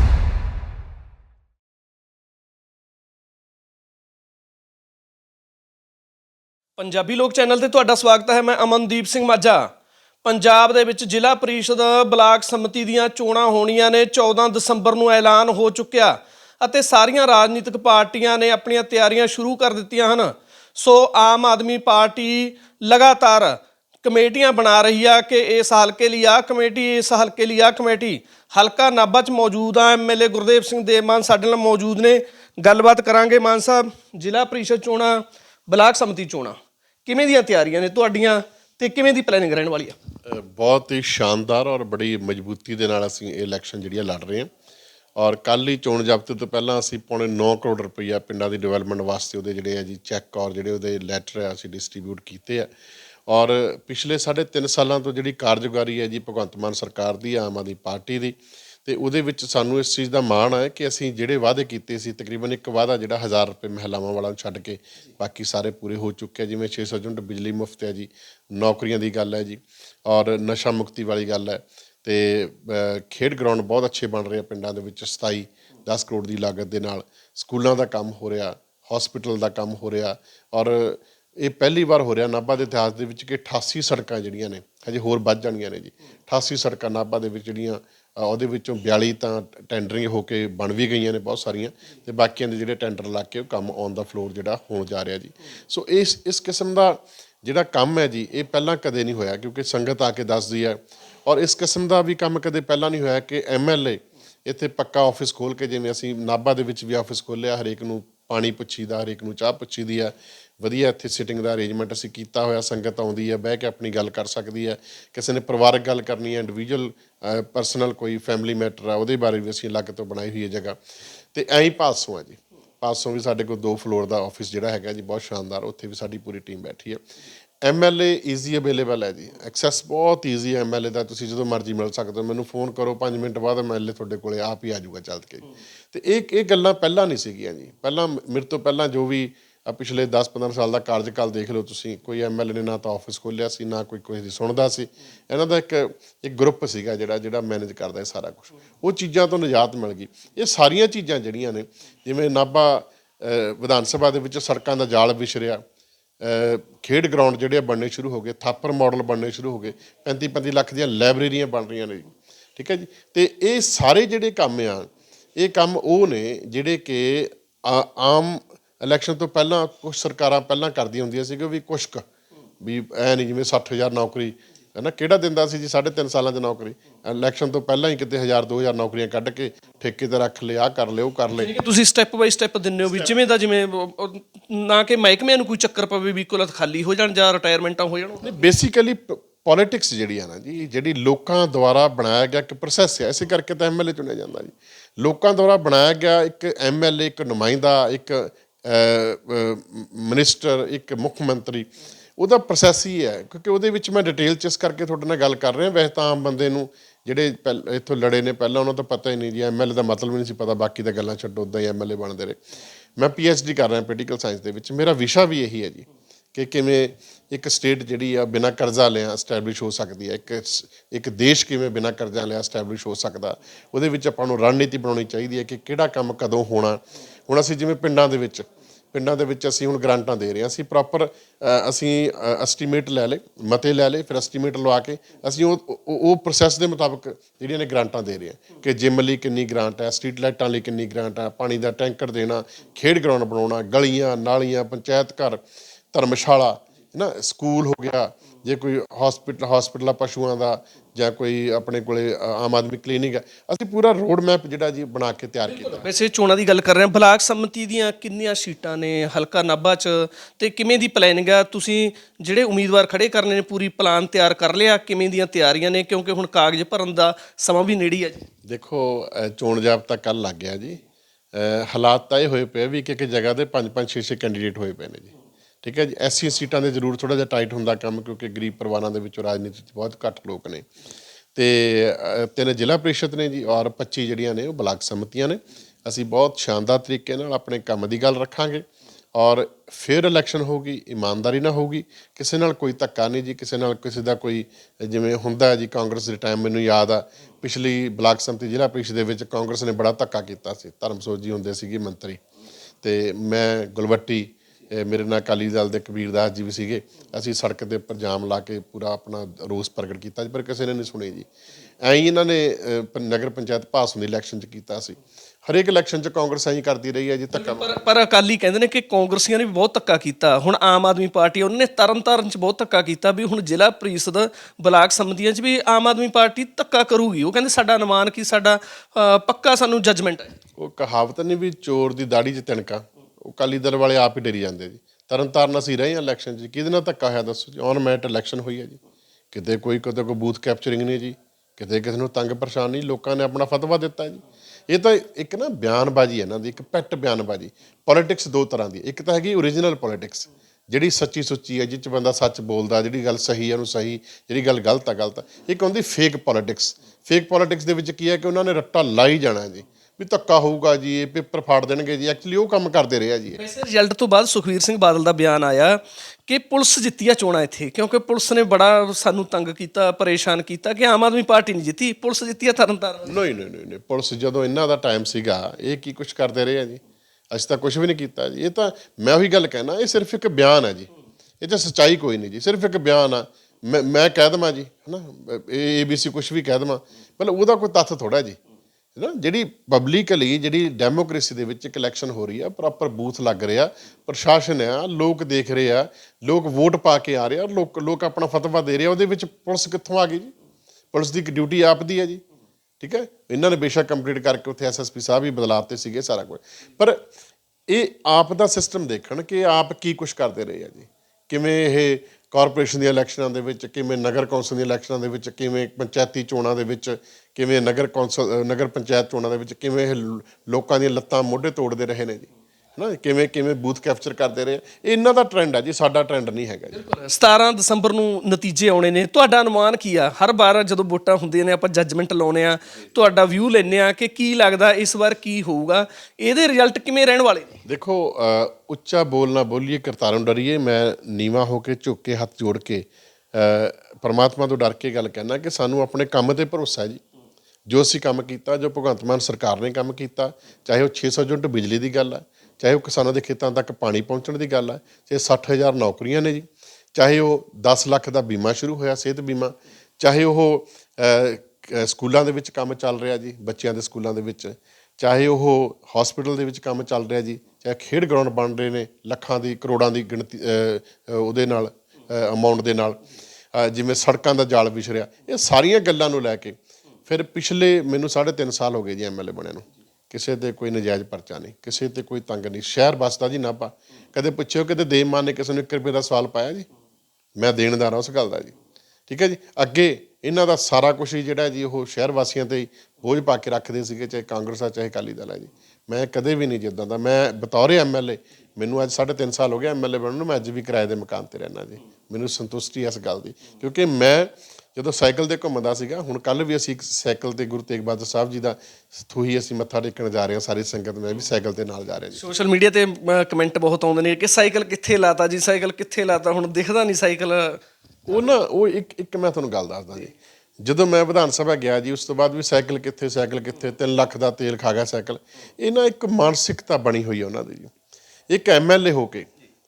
ਪੰਜਾਬੀ ਲੋਕ ਚੈਨਲ ਤੇ ਤੁਹਾਡਾ ਸਵਾਗਤ ਹੈ, ਮੈਂ ਅਮਨਦੀਪ ਸਿੰਘ ਮਾਝਾ। ਪੰਜਾਬ ਦੇ ਵਿੱਚ ਜ਼ਿਲ੍ਹਾ ਪਰਿਸ਼ਦ ਬਲਾਕ ਸਮਿਤੀ ਦੀਆਂ ਚੋਣਾਂ ਹੋਣੀਆਂ ਨੇ 14 ਦਸੰਬਰ ਨੂੰ ਐਲਾਨ ਹੋ ਚੁੱਕਿਆ ਅਤੇ ਸਾਰੀਆਂ ਰਾਜਨੀਤਿਕ ਪਾਰਟੀਆਂ ਨੇ ਆਪਣੀਆਂ ਤਿਆਰੀਆਂ ਸ਼ੁਰੂ ਕਰ ਦਿੱਤੀਆਂ ਹਨ। ਸੋ ਆਮ ਆਦਮੀ ਪਾਰਟੀ ਲਗਾਤਾਰ ਕਮੇਟੀਆਂ ਬਣਾ ਰਹੀ ਆ ਕਿ ਇਸ ਹਲਕੇ ਲਈ ਆ ਕਮੇਟੀ, ਇਸ ਹਲਕੇ ਲਈ ਆ ਕਮੇਟੀ। ਹਲਕਾ ਨਾਭਾ ਚ ਮੌਜੂਦ ਆ ਐਮਐਲਏ ਗੁਰਦੇਵ ਸਿੰਘ ਦੇਵਮਾਨ ਸਾਡੇ ਨਾਲ ਮੌਜੂਦ ਨੇ। ਗੱਲਬਾਤ ਕਰਾਂਗੇ ਮਾਨ ਸਾਹਿਬ, ਜ਼ਿਲ੍ਹਾ ਪਰਿਸ਼ਦ ਚੋਣਾਂ, ਬਲਾਕ ਸਮਿਤੀ ਚੋਣਾਂ। ਕਿਵੇਂ ਦੀਆਂ ਤਿਆਰੀਆਂ ਨੇ ਤੁਹਾਡੀਆਂ ਤੇ ਕਿਵੇਂ ਦੀ ਪਲੈਨਿੰਗ ਰਹਿਣ ਵਾਲੀ ਆ? ਬਹੁਤ ਹੀ ਸ਼ਾਨਦਾਰ ਔਰ ਬੜੀ ਮਜ਼ਬੂਤੀ ਦੇ ਨਾਲ ਅਸੀਂ ਇਹ ਇਲੈਕਸ਼ਨ ਜਿਹੜੀਆਂ ਲੜ ਰਹੇ ਹਾਂ। ਔਰ ਕੱਲ ਹੀ ਚੋਣ ਜ਼ਾਬਤੇ ਤੋਂ ਪਹਿਲਾਂ ਅਸੀਂ ਪੌਣੇ 9 ਕਰੋੜ ਰੁਪਈਆ ਪਿੰਡਾਂ ਦੀ ਡਿਵੈਲਪਮੈਂਟ ਵਾਸਤੇ ਉਹਦੇ ਜਿਹੜੇ ਆ ਜੀ ਚੈੱਕ ਔਰ ਜਿਹੜੇ ਉਹਦੇ ਲੈਟਰ ਆ ਅਸੀਂ ਡਿਸਟ੍ਰੀਬਿਊਟ ਕੀਤੇ ਆ। ਔਰ ਪਿਛਲੇ ਸਾਢੇ ਤਿੰਨ ਸਾਲਾਂ ਤੋਂ ਜਿਹੜੀ ਕਾਰਜਕਾਰੀ ਹੈ ਜੀ ਭਗਵੰਤ ਮਾਨ ਸਰਕਾਰ ਦੀ, ਆਮ ਆਦਮੀ ਪਾਰਟੀ ਦੀ ਤੇ ਉਹਦੇ ਵਿੱਚ ਸਾਨੂੰ ਇਸ ਚੀਜ਼ ਦਾ ਮਾਣ ਹੈ ਕਿ ਅਸੀਂ ਜਿਹੜੇ ਵਾਅਦੇ ਕੀਤੇ ਸੀ, ਤਕਰੀਬਨ ਇੱਕ ਵਾਅਦਾ ਜਿਹੜਾ 1000 ਰੁਪਏ ਮਹਿਲਾਵਾਂ ਵਾਲਾ ਨੂੰ ਛੱਡ ਕੇ ਬਾਕੀ ਸਾਰੇ ਪੂਰੇ ਹੋ ਚੁੱਕੇ ਆ, ਜਿਵੇਂ 600 ਯੂਨਿਟ ਬਿਜਲੀ ਮੁਫਤ ਹੈ ਜੀ, ਨੌਕਰੀਆਂ ਦੀ ਗੱਲ ਹੈ ਜੀ ਔਰ ਨਸ਼ਾ ਮੁਕਤੀ ਵਾਲੀ ਗੱਲ ਹੈ ਤੇ ਖੇਡ ਗਰਾਊਂਡ ਬਹੁਤ ਅੱਛੇ ਬਣ ਰਹੇ ਆ ਪਿੰਡਾਂ ਦੇ ਵਿੱਚ 27 10 ਕਰੋੜ ਦੀ ਲਾਗਤ ਦੇ ਨਾਲ, ਸਕੂਲਾਂ ਦਾ ਕੰਮ ਹੋ ਰਿਹਾ ਹਸਪੀਟਲ ਦਾ ਕੰਮ ਹੋ ਰਿਹਾ ਔਰ ਇਹ ਪਹਿਲੀ ਵਾਰ ਹੋ ਰਿਹਾ ਨਾਭਾ ਦੇ ਇਤਿਹਾਸ ਦੇ ਵਿੱਚ ਕਿ 88 ਸੜਕਾਂ ਜਿਹੜੀਆਂ ਨੇ, ਹਜੇ ਹੋਰ ਵੱਧ ਜਾਣੀਆਂ ਨੇ ਜੀ 88 ਸੜਕਾਂ ਨਾਭਾ ਦੇ ਵਿੱਚ ਜਿਹੜੀਆਂ ਉਹਦੇ ਵਿੱਚੋਂ 42 ਤਾਂ ਟੈਂਡਰਿੰਗ ਹੋ ਕੇ ਬਣ ਵੀ ਗਈਆਂ ਨੇ ਬਹੁਤ ਸਾਰੀਆਂ ਤੇ ਬਾਕੀਆਂ ਦੇ ਜਿਹੜੇ ਟੈਂਡਰ ਲੱਗ ਕੇ ਉਹ ਕੰਮ ਔਨ ਦਾ ਫਲੋਰ ਜਿਹੜਾ ਹੋਣ ਜਾ ਰਿਹਾ ਜੀ। ਸੋ ਇਸ ਇਸ ਕਿਸਮ ਦਾ ਜਿਹੜਾ ਕੰਮ ਹੈ ਜੀ, ਇਹ ਪਹਿਲਾਂ ਕਦੇ ਨਹੀਂ ਹੋਇਆ ਕਿਉਂਕਿ ਸੰਗਤ ਆ ਕੇ ਦੱਸਦੀ ਹੈ। ਔਰ ਇਸ ਕਿਸਮ ਦਾ ਵੀ ਕੰਮ ਕਦੇ ਪਹਿਲਾਂ ਨਹੀਂ ਹੋਇਆ ਕਿ ਐਮਐਲਏ ਇੱਥੇ ਪੱਕਾ ਆਫਿਸ ਖੋਲ ਕੇ ਜਿਵੇਂ ਅਸੀਂ ਨਾਭਾ ਦੇ ਵਿੱਚ ਵੀ ਆਫਿਸ ਖੋਲ੍ਹਿਆ, ਹਰੇਕ ਨੂੰ ਪਾਣੀ ਪੁੱਛੀਦਾ, ਹਰੇਕ ਨੂੰ ਚਾਹ ਪੁੱਛੀਦੀ ਹੈ। ਵਧੀਆ ਇੱਥੇ ਸਿਟਿੰਗ ਦਾ ਅਰੇਂਜਮੈਂਟ ਅਸੀਂ ਕੀਤਾ ਹੋਇਆ, ਸੰਗਤ ਆਉਂਦੀ ਹੈ, ਬਹਿ ਕੇ ਆਪਣੀ ਗੱਲ ਕਰ ਸਕਦੀ ਹੈ, ਕਿਸੇ ਨੇ ਪਰਿਵਾਰਕ ਗੱਲ ਕਰਨੀ ਹੈ ਇੰਡੀਵਿਜੂਅਲ ਪਰਸਨਲ ਕੋਈ ਫੈਮਿਲੀ ਮੈਟਰ ਆ, ਉਹਦੇ ਬਾਰੇ ਵੀ ਅਸੀਂ ਅਲੱਗ ਤੋਂ ਬਣਾਈ ਹੋਈ ਹੈ ਜਗ੍ਹਾ। ਤੇ ਐਂ ਹੀ ਪਾਸੋਂ ਆ ਜੀ। ਪਾਸੋਂ ਵੀ ਸਾਡੇ ਕੋਲ ਦੋ ਫਲੋਰ ਦਾ ਆਫਿਸ ਜਿਹੜਾ ਹੈਗਾ ਜੀ, ਬਹੁਤ ਸ਼ਾਨਦਾਰ, ਉੱਥੇ ਵੀ ਸਾਡੀ ਪੂਰੀ ਟੀਮ ਬੈਠੀ ਹੈ। ਐਮਐਲਏ ਈਜ਼ੀ ਅਵੇਲੇਬਲ ਹੈ ਜੀ। ਐਕਸੈਸ ਬਹੁਤ ਈਜ਼ੀ ਹੈ ਐਮਐਲਏ ਦਾ, ਤੁਸੀਂ ਜਦੋਂ ਮਰਜ਼ੀ ਮਿਲ ਸਕਦੇ ਹੋ। ਮੈਨੂੰ ਫੋਨ ਕਰੋ 5 ਮਿੰਟ ਬਾਅਦ ਐਮਐਲਏ ਤੁਹਾਡੇ ਕੋਲੇ ਆਪ ਹੀ ਆ ਜਾਊਗਾ ਚੱਲ ਕੇ। ਤੇ ਇਹ ਇਹ ਗੱਲਾਂ ਪਹਿਲਾਂ ਨਹੀਂ ਸੀਗੀਆਂ ਜੀ। ਪਹਿਲਾਂ, ਮੇਰੇ ਤੋਂ ਪਹਿਲਾਂ ਜੋ ਵੀ ਪਿਛਲੇ 10-15 ਸਾਲ ਦਾ ਕਾਰਜਕਾਲ ਦੇਖ ਲਓ ਤੁਸੀਂ, ਕੋਈ ਐਮਐਲਏ ਨੇ ਨਾ ਤਾਂ ਆਫਿਸ ਖੋਲ੍ਹਿਆ ਸੀ, ਨਾ ਕੋਈ ਕੋਈ ਦੀ ਸੁਣਦਾ ਸੀ। ਇਹਨਾਂ ਦਾ ਇੱਕ ਇੱਕ ਗਰੁੱਪ ਸੀਗਾ ਜਿਹੜਾ ਜਿਹੜਾ ਮੈਨੇਜ ਕਰਦਾ ਇਹ ਸਾਰਾ ਕੁਝ ਉਹ ਚੀਜ਼ਾਂ ਤੋਂ ਨਿਜਾਤ ਮਿਲ ਗਈ। ਇਹ ਸਾਰੀਆਂ ਚੀਜ਼ਾਂ ਜਿਹੜੀਆਂ ਨੇ, ਜਿਵੇਂ ਨਾਭਾ ਵਿਧਾਨ ਸਭਾ ਦੇ ਵਿੱਚ ਸੜਕਾਂ ਦਾ ਜਾਲ ਵਿਛਰਿਆ ਖੇਡ ਗਰਾਊਂਡ ਜਿਹੜੇ ਆ ਬਣਨੇ ਸ਼ੁਰੂ ਹੋ ਗਏ, ਥਾਪਰ ਮਾਡਲ ਬਣਨੇ ਸ਼ੁਰੂ ਹੋ ਗਏ 35 35 ਲੱਖ ਦੀਆਂ ਲਾਇਬ੍ਰੇਰੀਆਂ ਬਣ ਰਹੀਆਂ ਨੇ ਠੀਕ ਹੈ ਜੀ? ਤੇ ਇਹ ਸਾਰੇ ਜਿਹੜੇ ਕੰਮ ਆ, ਇਹ ਕੰਮ ਉਹ ਨੇ ਜਿਹੜੇ ਕਿ ਆਮ ਇਲੈਕਸ਼ਨ ਤੋਂ ਪਹਿਲਾਂ ਕੁਝ ਸਰਕਾਰਾਂ ਪਹਿਲਾਂ ਕਰਦੀਆਂ ਹੁੰਦੀਆਂ ਸੀ ਕਿ ਵੀ ਕੁਛ ਕੁ ਵੀ ਐ ਨਹੀਂ ਜਿਵੇਂ 60000 ਨੌਕਰੀ ਹੈ ਨਾ ਕਿਹੜਾ ਦਿੰਦਾ ਸੀ ਜੀ? 3.5 ਸਾਲਾਂ ਦੀ ਨੌਕਰੀ। ਇਲੈਕਸ਼ਨ ਤੋਂ ਪਹਿਲਾਂ ਹੀ ਕਿਤੇ 1000 2000 ਨੌਕਰੀਆਂ ਕੱਢ ਕੇ ਠੇਕੇ ਤੇ ਰੱਖ ਲਿਆ ਕਰ ਲਿਓ ਕਰ ਕਿ ਤੁਸੀਂ ਸਟੈਪ ਬਾਈ ਸਟੈਪ ਦਿੰਦੇ ਹੋ ਵੀ ਜਿਵੇਂ ਦਾ ਜਿਵੇਂ ਨਾ ਕਿ ਮਹਿਕਮਿਆਂ ਨੂੰ ਕੋਈ ਚੱਕਰ ਪਵੇ ਵੀ ਕੁਲਤ ਖਾਲੀ ਹੋ ਜਾਣ ਜਾਂ ਰਿਟਾਇਰਮੈਂਟਾਂ ਹੋ ਜਾਣ। ਨਹੀਂ ਬੇਸਿਕਲੀ ਪੋਲਿਟਿਕਸ ਜਿਹੜੀ ਆ ਨਾ ਜੀ ਜਿਹੜੀ ਲੋਕਾਂ ਦੁਆਰਾ ਬਣਾਇਆ ਗਿਆ ਇੱਕ ਪ੍ਰੋਸੈਸ ਹੈ ਇਸੇ ਕਰਕੇ ਤਾਂ ਐਮਐਲਏ ਚੁਣਿਆ ਜਾਂਦਾ ਜੀ। ਲੋਕਾਂ ਦੁਆਰਾ ਬਣਾਇਆ ਗਿਆ ਇੱਕ ਐਮਐਲਏ ਇੱਕ ਨੁਮਾਇੰਦਾ ਇੱਕ ਮਿਨਿਸਟਰ ਇੱਕ ਮੁੱਖ ਮੰਤਰੀ, ਉਹਦਾ ਪ੍ਰੋਸੈਸ ਹੀ ਹੈ, ਕਿਉਂਕਿ ਉਹਦੇ ਵਿੱਚ ਮੈਂ ਡਿਟੇਲ ਚ ਇਸ ਕਰਕੇ ਤੁਹਾਡੇ ਨਾਲ ਗੱਲ ਕਰ ਰਿਹਾ, ਵੈਸੇ ਤਾਂ ਆਮ ਬੰਦੇ ਨੂੰ ਜਿਹੜੇ ਪਹਿਲ- ਇੱਥੋਂ ਲੜੇ ਨੇ ਪਹਿਲਾਂ, ਉਹਨਾਂ ਤੋਂ ਪਤਾ ਹੀ ਨਹੀਂ, ਜੀ ਐਮਐਲਏ ਦਾ ਮਤਲਬ ਹੀ ਨਹੀਂ ਸੀ ਪਤਾ, ਬਾਕੀ ਤਾਂ ਗੱਲਾਂ ਛੱਡੋ ਉਦਾਂ ਹੀ ਐਮਐਲਏ ਬਣਦੇ ਰਹੇ। ਮੈਂ ਪੀਐਚਡੀ ਕਰ ਰਿਹਾ ਪੋਲੀਟੀਕਲ ਸਾਇੰਸ ਦੇ ਵਿੱਚ। ਮੇਰਾ ਵਿਸ਼ਾ ਵੀ ਇਹੀ ਹੈ ਜੀ, ਕਿ ਕਿਵੇਂ ਇੱਕ ਸਟੇਟ ਜਿਹੜੀ ਆ, ਬਿਨਾਂ ਕਰਜ਼ਾ ਲਿਆ ਐਸਟੈਬਲਿਸ਼ ਹੋ ਸਕਦੀ ਹੈ, ਇੱਕ ਸ- ਇੱਕ ਦੇਸ਼ ਕਿਵੇਂ ਬਿਨਾਂ ਕਰਜ਼ਾ ਲਿਆ ਐਸਟੈਬਲਿਸ਼ ਹੋ ਸਕਦਾ, ਉਹਦੇ ਵਿੱਚ ਆਪਾਂ ਨੂੰ ਰਣਨੀਤੀ ਬਣਾਉਣੀ ਚਾਹੀਦੀ ਹੈ ਕਿ ਕਿਹੜਾ ਕੰਮ ਕਦੋਂ ਹੋਣਾ। ਹੁਣ ਅਸੀਂ ਜਿਵੇਂ ਪਿੰਡਾਂ ਦੇ ਵਿੱਚ ਪਿੰਡਾਂ ਦੇ ਵਿੱਚ ਅਸੀਂ ਹੁਣ ਗ੍ਰਾਂਟਾਂ ਦੇ ਰਹੇ ਹਾਂ। ਅਸੀਂ ਪ੍ਰੋਪਰ ਅਸੀਂ ਐਸਟੀਮੇਟ ਲੈ ਲਏ, ਮਤੇ ਲੈ ਲਏ, ਫਿਰ ਐਸਟੀਮੇਟ ਲਵਾ ਕੇ ਅਸੀਂ ਉਹ, ਉਹ- ਉਹ ਪ੍ਰੋਸੈਸ ਦੇ ਮੁਤਾਬਕ ਜਿਹੜੀਆਂ ਨੇ ਗ੍ਰਾਂਟਾਂ ਦੇ ਰਹੇ ਹਾਂ ਕਿ ਜਿਮ ਲਈ ਕਿੰਨੀ ਗ੍ਰਾਂਟ ਹੈ ਸਟਰੀਟ ਲਾਈਟਾਂ ਲਈ ਕਿੰਨੀ ਗ੍ਰਾਂਟ ਹੈ, ਪਾਣੀ ਦਾ ਟੈਂਕਰ ਦੇਣਾ, ਖੇਡ ਗਰਾਊਂਡ ਬਣਾਉਣਾ, ਗਲੀਆਂ, ਨਾਲੀਆਂ, ਪੰਚਾਇਤ ਘਰ, ਧਰਮਸ਼ਾਲਾ, ਹੈ ਨਾ ਸਕੂਲ ਹੋ ਗਿਆ ਜੇ ਕੋਈ ਹਸਪੀਟਲ ਹਸਪੀਟਲ ਆ ਪਸ਼ੂਆਂ ਦਾ ਜਾਂ ਕੋਈ ਆਪਣੇ ਕੋਲੇ ਆਮ ਆਦਮੀ ਕਲੀਨਿਕ ਹੈ ਅਸੀਂ ਪੂਰਾ ਰੋਡ ਮੈਪ ਜਿਹੜਾ ਜੀ ਬਣਾ ਕੇ ਤਿਆਰ ਕੀਤਾ। ਵੈਸੇ ਚੋਣਾਂ ਦੀ ਗੱਲ ਕਰ ਰਹੇ ਹਾਂ ਬਲਾਕ ਸੰਮਤੀ ਦੀਆਂ ਕਿੰਨੀਆਂ ਸੀਟਾਂ ਨੇ ਹਲਕਾ ਨਾਭਾ 'ਚ ਤੇ ਕਿਵੇਂ ਦੀ ਪਲੈਨਿੰਗ ਆ? ਤੁਸੀਂ ਜਿਹੜੇ ਉਮੀਦਵਾਰ ਖੜੇ ਕਰਨੇ ਨੇ ਪੂਰੀ ਪਲਾਨ ਤਿਆਰ ਕਰ ਲਿਆ ਕਿਵੇਂ ਦੀਆਂ ਤਿਆਰੀਆਂ ਨੇ? ਕਿਉਂਕਿ ਹੁਣ ਕਾਗਜ਼ ਭਰਨ ਦਾ ਸਮਾਂ ਵੀ ਨੇੜੇ ਹੈ ਜੀ। ਦੇਖੋ ਚੋਣ ਜਾਬਤਾ ਕੱਲ ਲੱਗ ਗਿਆ ਜੀ। ਹਾਲਾਤ ਤਾਂ ਇਹ ਹੋਏ ਪਏ ਆ ਵੀ ਇੱਕ ਇੱਕ ਜਗ੍ਹਾ ਤੇ 5 5 6 6 ਕੈਂਡੀਡੇਟ ਹੋਏ ਪਏ ਨੇ ਜੀ। ਠੀਕ ਹੈ ਜੀ ਐਸਸੀ ਸੀਟਾਂ ਦੇ ਜ਼ਰੂਰ ਥੋੜਾ ਜਿਹਾ ਟਾਈਟ ਹੁੰਦਾ ਕੰਮ, ਕਿਉਂਕਿ ਗਰੀਬ ਪਰਿਵਾਰਾਂ ਦੇ ਵਿੱਚੋਂ ਰਾਜਨੀਤੀ 'ਚ ਬਹੁਤ ਘੱਟ ਲੋਕ ਨੇ। ਤੇ ਤਿੰਨ ਜ਼ਿਲ੍ਹਾ ਪ੍ਰੀਸ਼ਦ ਨੇ ਜੀ ਔਰ 25 ਜਿਹੜੀਆਂ ਨੇ ਉਹ ਬਲਾਕ ਸਮਿਤੀਆਂ ਨੇ। ਅਸੀਂ ਬਹੁਤ ਸ਼ਾਨਦਾਰ ਤਰੀਕੇ ਨਾਲ ਆਪਣੇ ਕੰਮ ਦੀ ਗੱਲ ਰੱਖਾਂਗੇ ਔਰ ਫਿਰ ਇਲੈਕਸ਼ਨ ਹੋਊਗੀ, ਇਮਾਨਦਾਰੀ ਨਾਲ ਹੋਊਗੀ। ਕਿਸੇ ਨਾਲ ਕੋਈ ਧੱਕਾ ਨਹੀਂ ਜੀ, ਕਿਸੇ ਨਾਲ ਕਿਸੇ ਦਾ ਕੋਈ, ਜਿਵੇਂ ਹੁੰਦਾ ਜੀ ਕਾਂਗਰਸ ਦੇ ਟਾਈਮ ਮੈਨੂੰ ਯਾਦ ਆ, ਪਿਛਲੀ ਬਲਾਕ ਸੰਮਤੀ ਜ਼ਿਲ੍ਹਾ ਪ੍ਰੀਸ਼ਦ ਦੇ ਵਿੱਚ ਕਾਂਗਰਸ ਨੇ ਬੜਾ ਧੱਕਾ ਕੀਤਾ ਸੀ, ਧਰਮਸੋਤ ਜੀ ਹੁੰਦੇ ਸੀਗੇ ਮੰਤਰੀ। ਤੇ ਮੈਂ ਗੁਲਵੱਟੀ ਮੇਰੇ ਨਾਲ ਅਕਾਲੀ ਦਲ ਦੇ ਕਬੀਰ ਦਾਸ ਜੀ ਵੀ ਸੀਗੇ। ਅਸੀਂ ਸੜਕ ਦੇ ਉੱਪਰ ਜਾਮ ਲਾ ਕੇ ਪੂਰਾ ਆਪਣਾ ਰੋਸ ਪ੍ਰਗਟ ਕੀਤਾ ਜੀ, ਪਰ ਕਿਸੇ ਨੇ ਨਹੀਂ ਸੁਣੀ ਜੀ। ਐਂ ਹੀ ਇਹਨਾਂ ਨੇ ਨਗਰ ਪੰਚਾਇਤ ਭਾਸੋਂ ਦੀ ਇਲੈਕਸ਼ਨ 'ਚ ਕੀਤਾ ਸੀ। ਹਰੇਕ ਇਲੈਕਸ਼ਨ 'ਚ ਕਾਂਗਰਸ ਐਂ ਕਰਦੀ ਰਹੀ ਹੈ ਜੀ ਧੱਕਾ ਪਰ ਪਰ ਅਕਾਲੀ ਕਹਿੰਦੇ ਨੇ ਕਿ ਕਾਂਗਰਸੀਆਂ ਨੇ ਵੀ ਬਹੁਤ ਧੱਕਾ ਕੀਤਾ। ਹੁਣ ਆਮ ਆਦਮੀ ਪਾਰਟੀ ਉਹਨਾਂ ਨੇ ਤਰਨਤਾਰਨ 'ਚ ਬਹੁਤ ਧੱਕਾ ਕੀਤਾ ਵੀ ਹੁਣ ਜ਼ਿਲ੍ਹਾ ਪ੍ਰੀਸ਼ਦ ਬਲਾਕ ਸੰਮਤੀਆਂ 'ਚ ਵੀ ਆਮ ਆਦਮੀ ਪਾਰਟੀ ਧੱਕਾ ਕਰੂਗੀ। ਉਹ ਕਹਿੰਦੇ ਸਾਡਾ ਅਨੁਮਾਨ ਕੀ ਸਾਡਾ ਪੱਕਾ ਸਾਨੂੰ ਜੱਜਮੈਂਟ ਹੈ ਉਹ ਕਹਾਵਤ ਨਹੀਂ ਵੀ ਚੋਰ ਦੀ ਦਾੜੀ 'ਚ ਤਿਣਕਾ। ਉਹ ਅਕਾਲੀ ਦਲ ਵਾਲੇ ਆਪ ਹੀ ਡਰੀ ਜਾਂਦੇ ਜੀ। ਤਰਨ ਤਾਰਨ ਅਸੀਂ ਰਹੇ ਹਾਂ ਇਲੈਕਸ਼ਨ 'ਚ ਕਿਹਦੇ ਨਾਲ ਧੱਕਾ ਹੋਇਆ ਦੱਸੋ ਜੀ? ਔਨ ਮੈਟ ਇਲੈਕਸ਼ਨ ਹੋਈ ਹੈ ਜੀ। ਕਿਤੇ ਕੋਈ ਕਿਤੇ ਕੋਈ ਬੂਥ ਕੈਪਚਰਿੰਗ ਨਹੀਂ ਜੀ। ਕਿਤੇ ਕਿਸੇ ਨੂੰ ਤੰਗ ਪਰੇਸ਼ਾਨ ਨਹੀਂ। ਲੋਕਾਂ ਨੇ ਆਪਣਾ ਫਤਵਾ ਦਿੱਤਾ ਜੀ। ਇਹ ਤਾਂ ਇੱਕ ਨਾ ਬਿਆਨਬਾਜ਼ੀ ਹੈ ਇਹਨਾਂ ਦੀ, ਇੱਕ ਪੈਟ ਬਿਆਨਬਾਜ਼ੀ। ਪੋਲਿਟਿਕਸ ਦੋ ਤਰ੍ਹਾਂ ਦੀ। ਇੱਕ ਤਾਂ ਹੈਗੀ ਓਰੀਜਨਲ ਪੋਲਿਟਿਕਸ ਜਿਹੜੀ ਸੱਚੀ ਸੁੱਚੀ ਹੈ ਜਿਸ ਚ ਬੰਦਾ ਸੱਚ ਬੋਲਦਾ, ਜਿਹੜੀ ਗੱਲ ਸਹੀ ਹੈ ਉਹਨੂੰ ਸਹੀ, ਜਿਹੜੀ ਗੱਲ ਗਲਤ ਹੈ ਗਲਤ ਹੈ ਇੱਕ ਹੁੰਦੀ ਫੇਕ ਪੋਲਿਟਿਕਸ ਫੇਕ ਪੋਲਿਟਿਕਸ ਦੇ ਵਿੱਚ ਕੀ ਹੈ ਕਿ ਉਹਨਾਂ ਨੇ ਰੱਟਾ ਲਾਈ ਜਾਣਾ ਜੀ। ਵੀ ਧੱਕਾ ਹੋਊਗਾ ਜੀ ਇਹ ਪੇਪਰ ਫਾੜ ਦੇਣਗੇ ਜੀ। ਐਕਚੁਅਲੀ ਉਹ ਕੰਮ ਕਰਦੇ ਰਹੇ ਆ ਜੀ। ਵੈਸੇ ਰਿਜ਼ਲਟ ਤੋਂ ਬਾਅਦ ਸੁਖਵੀਰ ਸਿੰਘ ਬਾਦਲ ਦਾ ਬਿਆਨ ਆਇਆ ਕਿ ਪੁਲਿਸ ਜਿੱਤੀ ਆ ਚੋਣਾਂ ਇੱਥੇ ਕਿਉਂਕਿ ਪੁਲਿਸ ਨੇ ਬੜਾ ਸਾਨੂੰ ਤੰਗ ਕੀਤਾ ਪਰੇਸ਼ਾਨ ਕੀਤਾ ਕਿ ਆਮ ਆਦਮੀ ਪਾਰਟੀ ਨਹੀਂ ਜਿੱਤੀ ਪੁਲਿਸ ਜਿੱਤੀ ਆ ਤਰਨਤਾਰਨ ਨਹੀਂ ਨਹੀਂ ਨਹੀਂ ਨਹੀਂ ਪੁਲਿਸ ਜਦੋਂ ਇਹਨਾਂ ਦਾ ਟਾਈਮ ਸੀਗਾ ਇਹ ਕੀ ਕੁਝ ਕਰਦੇ ਰਹੇ ਆ ਜੀ? ਅਸੀਂ ਤਾਂ ਕੁਝ ਵੀ ਨਹੀਂ ਕੀਤਾ ਜੀ। ਇਹ ਤਾਂ ਮੈਂ ਉਹੀ ਗੱਲ ਕਹਿਣਾ ਇਹ ਸਿਰਫ ਇੱਕ ਬਿਆਨ ਹੈ ਜੀ। ਇਹ 'ਚ ਸੱਚਾਈ ਕੋਈ ਨਹੀਂ ਜੀ ਸਿਰਫ ਇੱਕ ਬਿਆਨ ਆ। ਮੈਂ ਮੈਂ ਕਹਿ ਦਵਾਂ ਜੀ ਹਨਾ? ਇਹ ਏਬੀਸੀ ਕੁਝ ਵੀ ਕਹਿ ਦਵਾਂ। ਮਤਲਬ ਉਹਦਾ ਕੋਈ ਤੱਥ ਥੋੜਾ ਜੀ। ਹੈ ਨਾ, ਜਿਹੜੀ ਪਬਲਿਕਲੀ ਜਿਹੜੀ ਡੈਮੋਕ੍ਰੇਸੀ ਦੇ ਵਿੱਚ ਇੱਕ ਇਲੈਕਸ਼ਨ ਹੋ ਰਹੀ ਆ ਪ੍ਰੋਪਰ ਬੂਥ ਲੱਗ ਰਿਹਾ, ਪ੍ਰਸ਼ਾਸਨ ਆ, ਲੋਕ ਦੇਖ ਰਹੇ ਆ, ਲੋਕ ਵੋਟ ਪਾ ਕੇ ਆ ਰਹੇ ਆ ਲੋਕ ਲੋਕ ਆਪਣਾ ਫਤਵਾ ਦੇ ਰਹੇ ਆ, ਉਹਦੇ ਵਿੱਚ ਪੁਲਿਸ ਕਿੱਥੋਂ ਆ ਗਈ ਜੀ? ਪੁਲਿਸ ਦੀ ਡਿਊਟੀ ਆਪ ਦੀ ਹੈ ਜੀ, ਠੀਕ ਹੈ? ਇਹਨਾਂ ਨੇ ਬੇਸ਼ੱਕ ਕੰਪਲੀਟ ਕਰਕੇ ਉੱਥੇ ਐਸਐਸਪੀ ਸਾਹਿਬ ਵੀ ਬਦਲਾਤੇ ਸੀਗੇ ਸਾਰਾ ਕੁਝ। ਪਰ ਇਹ ਆਪ ਦਾ ਸਿਸਟਮ ਦੇਖਣ ਕਿ ਆਪ ਕੀ ਕੁਝ ਕਰਦੇ ਰਹੇ ਆ ਜੀ। ਕਿਵੇਂ ਇਹ ਕਾਰਪੋਰੇਸ਼ਨ ਦੀਆਂ ਇਲੈਕਸ਼ਨਾਂ ਦੇ ਵਿੱਚ, ਕਿਵੇਂ ਨਗਰ ਕੌਂਸਲ ਦੀਆਂ ਇਲੈਕਸ਼ਨਾਂ ਦੇ ਵਿੱਚ, ਕਿਵੇਂ ਪੰਚਾਇਤੀ ਚੋਣਾਂ ਦੇ ਵਿੱਚ, ਕਿਵੇਂ ਨਗਰ ਕੌਂਸਲ ਨਗਰ ਪੰਚਾਇਤ ਚੋਣਾਂ ਦੇ ਵਿੱਚ, ਕਿਵੇਂ ਇਹ ਲੋ- ਲੋਕਾਂ ਦੀਆਂ ਲੱਤਾਂ ਮੋਢੇ ਤੋੜਦੇ ਰਹੇ ਨੇ ਜੀ। ਹਨਾ ਕਿਵੇਂ ਕਿਵੇਂ ਬੂਥ ਕੈਪਚਰ ਕਰਦੇ ਰਹੇ। ਇਹ ਇਹਨਾਂ ਦਾ ਟ੍ਰੈਂਡ ਹੈ ਜੀ ਸਾਡਾ ਟ੍ਰੈਂਡ ਨਹੀਂ ਹੈਗਾ ਜੀ। 17 ਦਸੰਬਰ ਨੂੰ ਨਤੀਜੇ ਆਉਣੇ ਨੇ। ਤੁਹਾਡਾ ਅਨੁਮਾਨ ਕੀ ਆ? ਹਰ ਵਾਰ ਜਦੋਂ ਵੋਟਾਂ ਹੁੰਦੀਆਂ ਨੇ ਆਪਾਂ ਜੱਜਮੈਂਟ ਲਾਉਨੇ ਆ ਤੁਹਾਡਾ ਵਿਊ ਲੈਨੇ ਆ ਕਿ ਕੀ ਲੱਗਦਾ ਇਸ ਵਾਰ ਕੀ ਹੋਊਗਾ। ਇਹਦੇ ਰਿਜ਼ਲਟ ਕਿਵੇਂ ਰਹਿਣ ਵਾਲੇ ਨੇ? ਦੇਖੋ ਉੱਚਾ ਬੋਲ ਨਾ ਬੋਲੀਏ ਕਰਤਾਰੋਂ ਡਰੀਏ। ਮੈਂ ਨੀਵਾ ਹੋ ਕੇ ਝੁੱਕ ਕੇ ਹੱਥ ਜੋੜ ਕੇ ਪਰਮਾਤਮਾ ਤੋਂ ਡਰ ਕੇ ਗੱਲ ਕਹਿਣਾ ਕਿ ਸਾਨੂੰ ਆਪਣੇ ਕੰਮ ਤੇ ਭਰੋਸਾ ਹੈ ਜੀ। ਜੋ ਅਸੀਂ ਕੰਮ ਕੀਤਾ ਜੋ ਭਗਵੰਤ ਮਾਨ ਸਰਕਾਰ ਨੇ ਕੰਮ ਕੀਤਾ ਚਾਹੇ ਉਹ 600 ਯੂਨਿਟ ਬਿਜਲੀ ਦੀ ਗੱਲ ਹੈ ਚਾਹੇ ਉਹ ਕਿਸਾਨਾਂ ਦੇ ਖੇਤਾਂ ਤੱਕ ਪਾਣੀ ਪਹੁੰਚਣ ਦੀ ਗੱਲ ਹੈ ਚਾਹੇ 60000 ਨੌਕਰੀਆਂ ਨੇ ਜੀ, ਚਾਹੇ ਉਹ 10 ਲੱਖ ਦਾ ਬੀਮਾ ਸ਼ੁਰੂ ਹੋਇਆ, ਸਿਹਤ ਬੀਮਾ, ਚਾਹੇ ਉਹ ਸਕੂਲਾਂ ਦੇ ਵਿੱਚ ਕੰਮ ਚੱਲ ਰਿਹਾ ਜੀ, ਬੱਚਿਆਂ ਦੇ ਸਕੂਲਾਂ ਦੇ ਵਿੱਚ, ਚਾਹੇ ਉਹ ਹਸਪੀਟਲ ਦੇ ਵਿੱਚ ਕੰਮ ਚੱਲ ਰਿਹਾ ਜੀ, ਚਾਹੇ ਖੇਡ ਗਰਾਊਂਡ ਬਣ ਰਹੇ ਨੇ, ਲੱਖਾਂ ਦੀ, ਕਰੋੜਾਂ ਦੀ ਗਿਣਤੀ ਉਹਦੇ ਨਾਲ ਅਮਾਉਂਟ ਦੇ ਨਾਲ ਜਿਵੇਂ ਸੜਕਾਂ ਦਾ ਜਾਲ ਵਿਛ ਰਿਹਾ ਇਹ ਸਾਰੀਆਂ ਗੱਲਾਂ ਨੂੰ ਲੈ ਕੇ, ਫਿਰ ਪਿਛਲੇ ਮੈਨੂੰ 3.5 ਸਾਲ ਹੋ ਗਏ ਜੀ ਐਮਐਲਏ ਬਣਿਆ ਨੂੰ। ਕਿਸੇ ਤੇ ਕੋਈ ਨਜਾਇਜ਼ ਪਰਚਾ ਨਹੀਂ, ਕਿਸੇ ਤੇ ਕੋਈ ਤੰਗ ਨਹੀਂ। ਸ਼ਹਿਰ ਬਸਦਾ ਜੀ ਨਾ ਪਾ। ਕਦੇ ਪੁੱਛਿਓ ਕਿਤੇ ਦੇਵ ਮਾਨ ਨੇ ਕਿਸੇ ਨੂੰ 1 ਰੁਪਏ ਦਾ ਸਵਾਲ ਪਾਇਆ ਜੀ? ਮੈਂ ਦੇਣਦਾਰ ਹਾਂ ਉਸ ਗੱਲ ਦਾ ਜੀ। ਠੀਕ ਹੈ ਜੀ? ਅੱਗੇ ਇਹਨਾਂ ਦਾ ਸਾਰਾ ਕੁਝ ਹੀ ਜਿਹੜਾ ਜੀ, ਉਹ ਸ਼ਹਿਰ ਵਾਸੀਆਂ ਤੇ ਹੀ ਬੋਝ ਪਾ ਕੇ ਰੱਖਦੇ ਸੀਗੇ, ਚਾਹੇ ਕਾਂਗਰਸ ਆ, ਚਾਹੇ ਅਕਾਲੀ ਦਲ ਆ ਜੀ। ਮੈਂ ਕਦੇ ਵੀ ਨਹੀਂ ਜਿੱਦਾਂ ਦਾ ਮੈਂ ਬਤੌਰ ਐਮਐਲਏ ਮੈਨੂੰ ਅੱਜ 3.5 ਸਾਲ ਹੋ ਗਏ ਐਮਐਲਏ ਬਣਨ ਨੂੰ। ਮੈਂ ਅੱਜ ਵੀ ਕਿਰਾਏ ਦੇ ਮਕਾਨ ਤੇ ਰਹਿਣਾ ਜੀ। ਮੈਨੂੰ ਸੰਤੁਸ਼ਟੀ ਹੈ ਇਸ ਗੱਲ ਦੀ। ਕਿਉਂਕਿ ਮੈਂ ਜਦੋਂ ਸਾਈਕਲ ਤੇ ਘੁੰਮਦਾ ਸੀਗਾ ਹੁਣ ਕੱਲ ਵੀ ਅਸੀਂ ਇੱਕ ਸਾਈਕਲ ਤੇ ਗੁਰੂ ਤੇਗ ਬਹਾਦਰ ਸਾਹਿਬ ਜੀ ਦਾ ਥੂਹੀ ਅਸੀਂ ਮੱਥਾ ਟੇਕਣ ਜਾ ਰਹੇ ਹਾਂ ਸਾਰੀ ਸੰਗਤ ਮੈਂ ਵੀ ਸਾਈਕਲ ਤੇ ਨਾਲ ਜਾ ਰਿਹਾ ਜੀ। ਸੋਸ਼ਲ ਮੀਡੀਆ ਤੇ ਕਮੈਂਟ ਬਹੁਤ ਆਉਂਦੇ ਨੇ ਕਿ ਸਾਈਕਲ ਕਿੱਥੇ ਲਾਤਾ ਜੀ ਸਾਈਕਲ ਕਿੱਥੇ ਲਾਤਾ ਹੁਣ ਦਿਖਦਾ ਨਹੀਂ ਸਾਈਕਲ। ਉਹ ਨਾ ਉਹ ਇੱਕ ਇੱਕ ਮੈਂ ਤੁਹਾਨੂੰ ਗੱਲ ਦੱਸਦਾ ਜੀ। ਜਦੋਂ ਮੈਂ ਵਿਧਾਨ ਸਭਾ ਗਿਆ ਜੀ ਉਸ ਤੋਂ ਬਾਅਦ ਵੀ ਸਾਈਕਲ ਕਿੱਥੇ ਸਾਈਕਲ ਕਿੱਥੇ 3 ਲੱਖ ਦਾ ਤੇਲ ਖਾ ਗਿਆ ਸਾਈਕਲ। ਇਹ ਨਾ ਇੱਕ ਮਾਨਸਿਕਤਾ ਬਣੀ ਹੋਈ ਹੈ ਉਹਨਾਂ ਦੀ ਜੀ। ਇੱਕ ਐਮਐਲਏ ਹੋ ਕੇ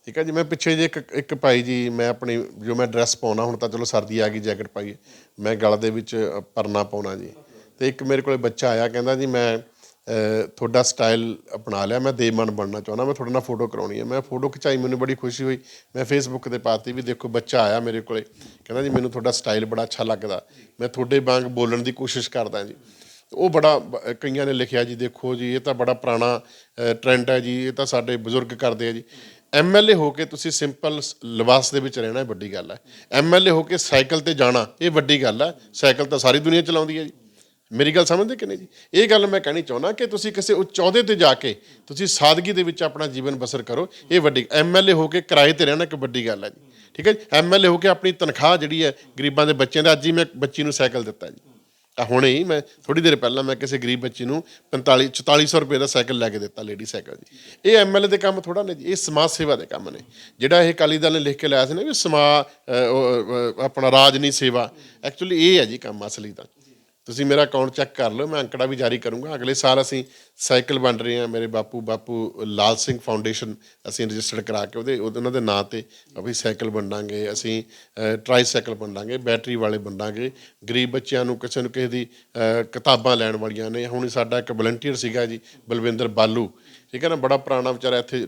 ਠੀਕ ਹੈ ਜੀ ਮੈਂ ਪਿੱਛੇ ਜੇ ਇੱਕ ਇੱਕ ਭਾਈ ਜੀ ਮੈਂ ਆਪਣੀ ਜੋ ਮੈਂ ਡਰੈਸ ਪਾਉਣਾ ਹੁਣ ਤਾਂ ਚਲੋ ਸਰਦੀ ਆ ਗਈ ਜੈਕਟ ਪਾਈਏ ਮੈਂ ਗਲ ਦੇ ਵਿੱਚ ਅ, ਪਰਨਾ ਪਾਉਣਾ ਜੀ। ਤੇ ਇੱਕ ਮੇਰੇ ਕੋਲੇ ਬੱਚਾ ਆਇਆ ਕਹਿੰਦਾ ਜੀ ਮੈਂ ਤੁਹਾਡਾ ਸਟਾਈਲ ਅਪਣਾ ਲਿਆ ਮੈਂ ਦੇਵਮਨ ਬਣਨਾ ਚਾਹੁੰਦਾ ਮੈਂ ਤੁਹਾਡੇ ਨਾਲ ਫੋਟੋ ਕਰਾਉਣੀ ਹੈ ਮੈਂ ਫੋਟੋ ਖਿਚਾਈ ਮੈਨੂੰ ਬੜੀ ਖੁਸ਼ੀ ਹੋਈ। ਮੈਂ ਫੇਸਬੁੱਕ ਤੇ ਪਾਤੀ ਵੀ ਦੇਖੋ ਬੱਚਾ ਆਇਆ ਮੇਰੇ ਕੋਲੇ ਕਹਿੰਦਾ ਜੀ ਮੈਨੂੰ ਤੁਹਾਡਾ ਸਟਾਈਲ ਬੜਾ ਅੱਛਾ ਲੱਗਦਾ ਮੈਂ ਤੁਹਾਡੇ ਵਾਂਗ ਬੋਲਣ ਦੀ ਕੋਸ਼ਿਸ਼ ਕਰਦਾ ਜੀ। ਉਹ ਬੜਾ ਬ- ਕਈਆਂ ਨੇ ਲਿਖਿਆ ਜੀ ਦੇਖੋ ਜੀ ਇਹ ਤਾਂ ਬੜਾ ਪੁਰਾਣਾ ਟ੍ਰੈਂਡ ਹੈ ਜੀ ਇਹ ਤਾਂ ਸਾਡੇ ਬਜ਼ੁਰਗ ਕਰਦੇ ਆ ਜੀ। ਐਮਐਲਏ ਹੋ ਕੇ ਤੁਸੀਂ ਸਿੰਪਲ ਲਿਬਾਸ ਦੇ ਵਿੱਚ ਰਹਿਣਾ ਇਹ ਵੱਡੀ ਗੱਲ ਹੈ। ਐਮਐਲਏ ਹੋ ਕੇ ਸਾਈਕਲ ਤੇ ਜਾਣਾ ਇਹ ਵੱਡੀ ਗੱਲ ਹੈ। ਸਾਈਕਲ ਤਾਂ ਸਾਰੀ ਦੁਨੀਆ ਚਲਾਉਂਦੀ ਹੈ ਜੀ। ਮੇਰੀ ਗੱਲ ਸਮਝਦੇ ਕਿ ਨਹੀਂ ਜੀ? ਇਹ ਗੱਲ ਮੈਂ ਕਹਿਣੀ ਚਾਹੁੰਦਾ ਕਿ ਤੁਸੀਂ ਕਿਸੇ ਉੱਚ ਅਹੁਦੇ ਤੇ ਜਾ ਕੇ ਤੁਸੀਂ ਸਾਦਗੀ ਦੇ ਵਿੱਚ ਆਪਣਾ ਜੀਵਨ ਬਸਰ ਕਰੋ, ਇਹ ਵੱਡੀ ਐਮਐਲਏ ਹੋ ਕੇ ਕਿਰਾਏ ਤੇ ਰਹਿਣਾ ਇੱਕ ਵੱਡੀ ਗੱਲ ਹੈ ਜੀ। ਠੀਕ ਹੈ ਜੀ? ਐਮਐਲਏ ਹੋ ਕੇ ਆਪਣੀ ਤਨਖਾਹ ਜਿਹੜੀ ਹੈ ਗਰੀਬਾਂ ਦੇ ਬੱਚਿਆਂ ਦਾ, ਅੱਜ ਹੀ ਮੈਂ ਬੱਚੀ ਨੂੰ ਸਾਈਕਲ ਦਿੱਤਾ ਜੀ। ਹੁਣੇ ਹੀ ਮੈਂ ਥੋੜੀ ਦੇਰ ਪਹਿਲਾਂ ਮੈਂ ਕਿਸੇ ਗਰੀਬ ਬੱਚੀ ਨੂੰ 45 4400 ਰੁਪਏ ਦਾ ਸਾਈਕਲ ਲੈ ਕੇ ਦਿੱਤਾ ਲੇਡੀ ਸਾਈਕਲ ਜੀ। ਇਹ ਐਮਐਲਏ ਦੇ ਕੰਮ ਥੋੜਾ ਨੇ ਜੀ, ਇਹ ਸਮਾਜ ਸੇਵਾ ਦੇ ਕੰਮ ਨੇ। ਜਿਹੜਾ ਇਹ ਅਕਾਲੀ ਦਲ ਨੇ ਲਿਖ ਕੇ ਲਾਇਆ ਸੀ ਨਾ ਵੀ ਸਮਾ ਆਪਣਾ ਰਾਜ ਨਹੀਂ ਸੇਵਾ। ਐਕਚੁਅਲੀ ਇਹ ਹੈ ਜੀ ਕੰਮ ਅਸਲੀ ਦਾ ਤੁਸੀਂ ਮੇਰਾ ਅਕਾਊਂਟ ਚੈੱਕ ਕਰ ਲਓ, ਮੈਂ ਅੰਕੜਾ ਵੀ ਜਾਰੀ ਕਰੂੰਗਾ। ਅਗਲੇ ਸਾਲ ਅਸੀਂ ਸਾਈਕਲ ਵੰਡ ਰਹੇ ਹਾਂ, ਮੇਰੇ ਬਾਪੂ ਬਾਪੂ ਲਾਲ ਸਿੰਘ ਫਾਊਂਡੇਸ਼ਨ ਅਸੀਂ ਰਜਿਸਟਰਡ ਕਰਾ ਕੇ ਉਹਦੇ ਉਹਨਾਂ ਦੇ ਨਾਂ ਤੇ ਅਸੀਂ ਸਾਈਕਲ ਵੰਡਾਂਗੇ ਅਸੀਂ ਟਰਾਈ ਸਾਈਕਲ ਵੰਡਾਂਗੇ ਬੈਟਰੀ ਵਾਲੇ ਵੰਡਾਂਗੇ ਗਰੀਬ ਬੱਚਿਆਂ ਨੂੰ ਕਿਸੇ ਨੂੰ ਕਿਸੇ ਦੀ ਕਿਤਾਬਾਂ ਲੈਣ ਵਾਲੀਆਂ ਨੇ। ਹੁਣ ਸਾਡਾ ਇੱਕ ਵਲੰਟੀਅਰ ਸੀਗਾ ਜੀ, ਬਲਵਿੰਦਰ ਬਾਲੂ। ਠੀਕ ਹੈ ਨਾ, ਬੜਾ ਪੁਰਾਣਾ ਵਿਚਾਰਾ ਇੱਥੇ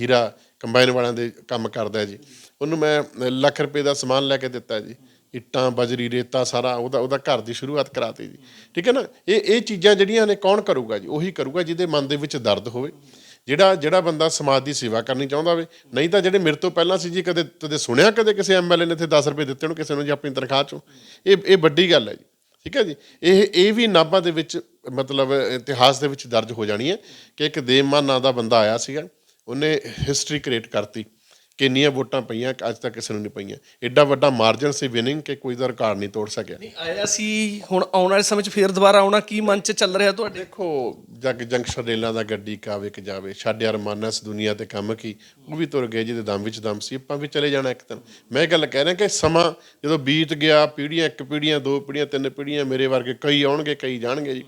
ਹੀਰਾ ਕੰਬਾਈਨ ਵਾਲਿਆਂ ਦੇ ਕੰਮ ਕਰਦਾ ਜੀ। ਉਹਨੂੰ ਮੈਂ ਲੱਖ ਰੁਪਏ ਦਾ ਸਮਾਨ ਲੈ ਕੇ ਦਿੱਤਾ ਜੀ। ਇੱਟਾਂ, ਬਜਰੀ, ਰੇਤਾ ਸਾਰਾ ਉਹਦਾ ਉਹਦਾ ਘਰ ਦੀ ਸ਼ੁਰੂਆਤ ਕਰਾਤੀ ਜੀ। ਠੀਕ ਹੈ ਨਾ? ਇਹ ਇਹ ਚੀਜ਼ਾਂ ਜਿਹੜੀਆਂ ਨੇ ਕੌਣ ਕਰੂਗਾ ਜੀ? ਉਹੀ ਕਰੂਗਾ ਜਿਹਦੇ ਮਨ ਦੇ ਵਿੱਚ ਦਰਦ ਹੋਵੇ। ਜਿਹੜਾ ਜਿਹੜਾ ਬੰਦਾ ਸਮਾਜ ਦੀ ਸੇਵਾ ਕਰਨੀ ਚਾਹੁੰਦਾ ਹੋਵੇ ਨਹੀਂ ਤਾਂ ਜਿਹੜੇ ਮੇਰੇ ਤੋਂ ਪਹਿਲਾਂ ਸੀ ਜੀ, ਕਦੇ ਕਦੇ ਸੁਣਿਆ ਕਦੇ ਕਿਸੇ ਐਮਐਲਏ ਨੇ ਇੱਥੇ 10 ਰੁਪਏ ਦਿੱਤੇ ਹੋਣ, ਕਿਸੇ ਨੂੰ ਜੀ ਆਪਣੀ ਤਨਖਾਹ ਚੋਂ। ਇਹ ਇਹ ਵੱਡੀ ਗੱਲ ਹੈ ਜੀ। ਠੀਕ ਹੈ ਜੀ? ਇਹ ਇਹ ਵੀ ਨਾਭਾ ਦੇ ਵਿੱਚ, ਮਤਲਬ ਇਤਿਹਾਸ ਦੇ ਵਿੱਚ ਦਰਜ ਹੋ ਜਾਣੀ ਹੈ ਕਿ ਇੱਕ ਦੇਵਮਾਨ ਨਾਂ ਦਾ ਬੰਦਾ ਆਇਆ ਸੀਗਾ। ਉਹਨੇ ਹਿਸਟਰੀ ਕ੍ਰੀਏਟ ਕਰਤੀ। ਕਿੰਨੀਆਂ ਵੋਟਾਂ ਪਈਆਂ ਅੱਜ ਤੱਕ ਕਿਸੇ ਨੂੰ ਨਹੀਂ ਪਈਆਂ। ਐਡਾ ਵੱਡਾ ਮਾਰਜਨ ਸੀ ਵਿਨਿੰਗ ਕਿ ਕੋਈ ਦਾ ਰਿਕਾਰਡ ਨਹੀਂ ਤੋੜ ਸਕਿਆ। ਨਹੀਂ ਆਇਆ ਸੀ ਹੁਣ ਆਉਣ ਵਾਲੇ ਸਮੇਂ 'ਚ ਫੇਰ ਦੁਬਾਰਾ ਆਉਣਾ ਕੀ ਮਨ 'ਚ ਚੱਲ ਰਿਹਾ ਤੁਹਾਡੇ? ਦੇਖੋ ਜਗ ਜੰਕਸ਼ਨ ਰੇਲਾਂ ਦਾ ਗੱਡੀ ਕਾਵੇ ਕਿ ਜਾਵੇ ਛੱਡ ਯਾਰ ਮਾਨਾ ਇਸ ਦੁਨੀਆ ਤੇ ਕੰਮ ਕੀ ਉਹ ਵੀ ਤੁਰ ਗਏ ਜਿਹਦੇ ਦਮ ਵਿੱਚ ਦਮ ਸੀ ਆਪਾਂ ਵੀ ਚਲੇ ਜਾਣਾ ਇੱਕ ਦਿਨ। ਮੈਂ ਇਹ ਗੱਲ ਕਹਿ ਰਿਹਾ ਕਿ ਸਮਾਂ ਜਦੋਂ ਬੀਤ ਗਿਆ ਪੀੜ੍ਹੀਆਂ ਇੱਕ ਪੀੜ੍ਹੀਆਂ ਦੋ ਪੀੜ੍ਹੀਆਂ ਤਿੰਨ ਪੀੜ੍ਹੀਆਂ ਮੇਰੇ ਵਰਗੇ ਕਈ ਆਉਣਗੇ ਕਈ ਜਾਣਗੇ ਜੀ।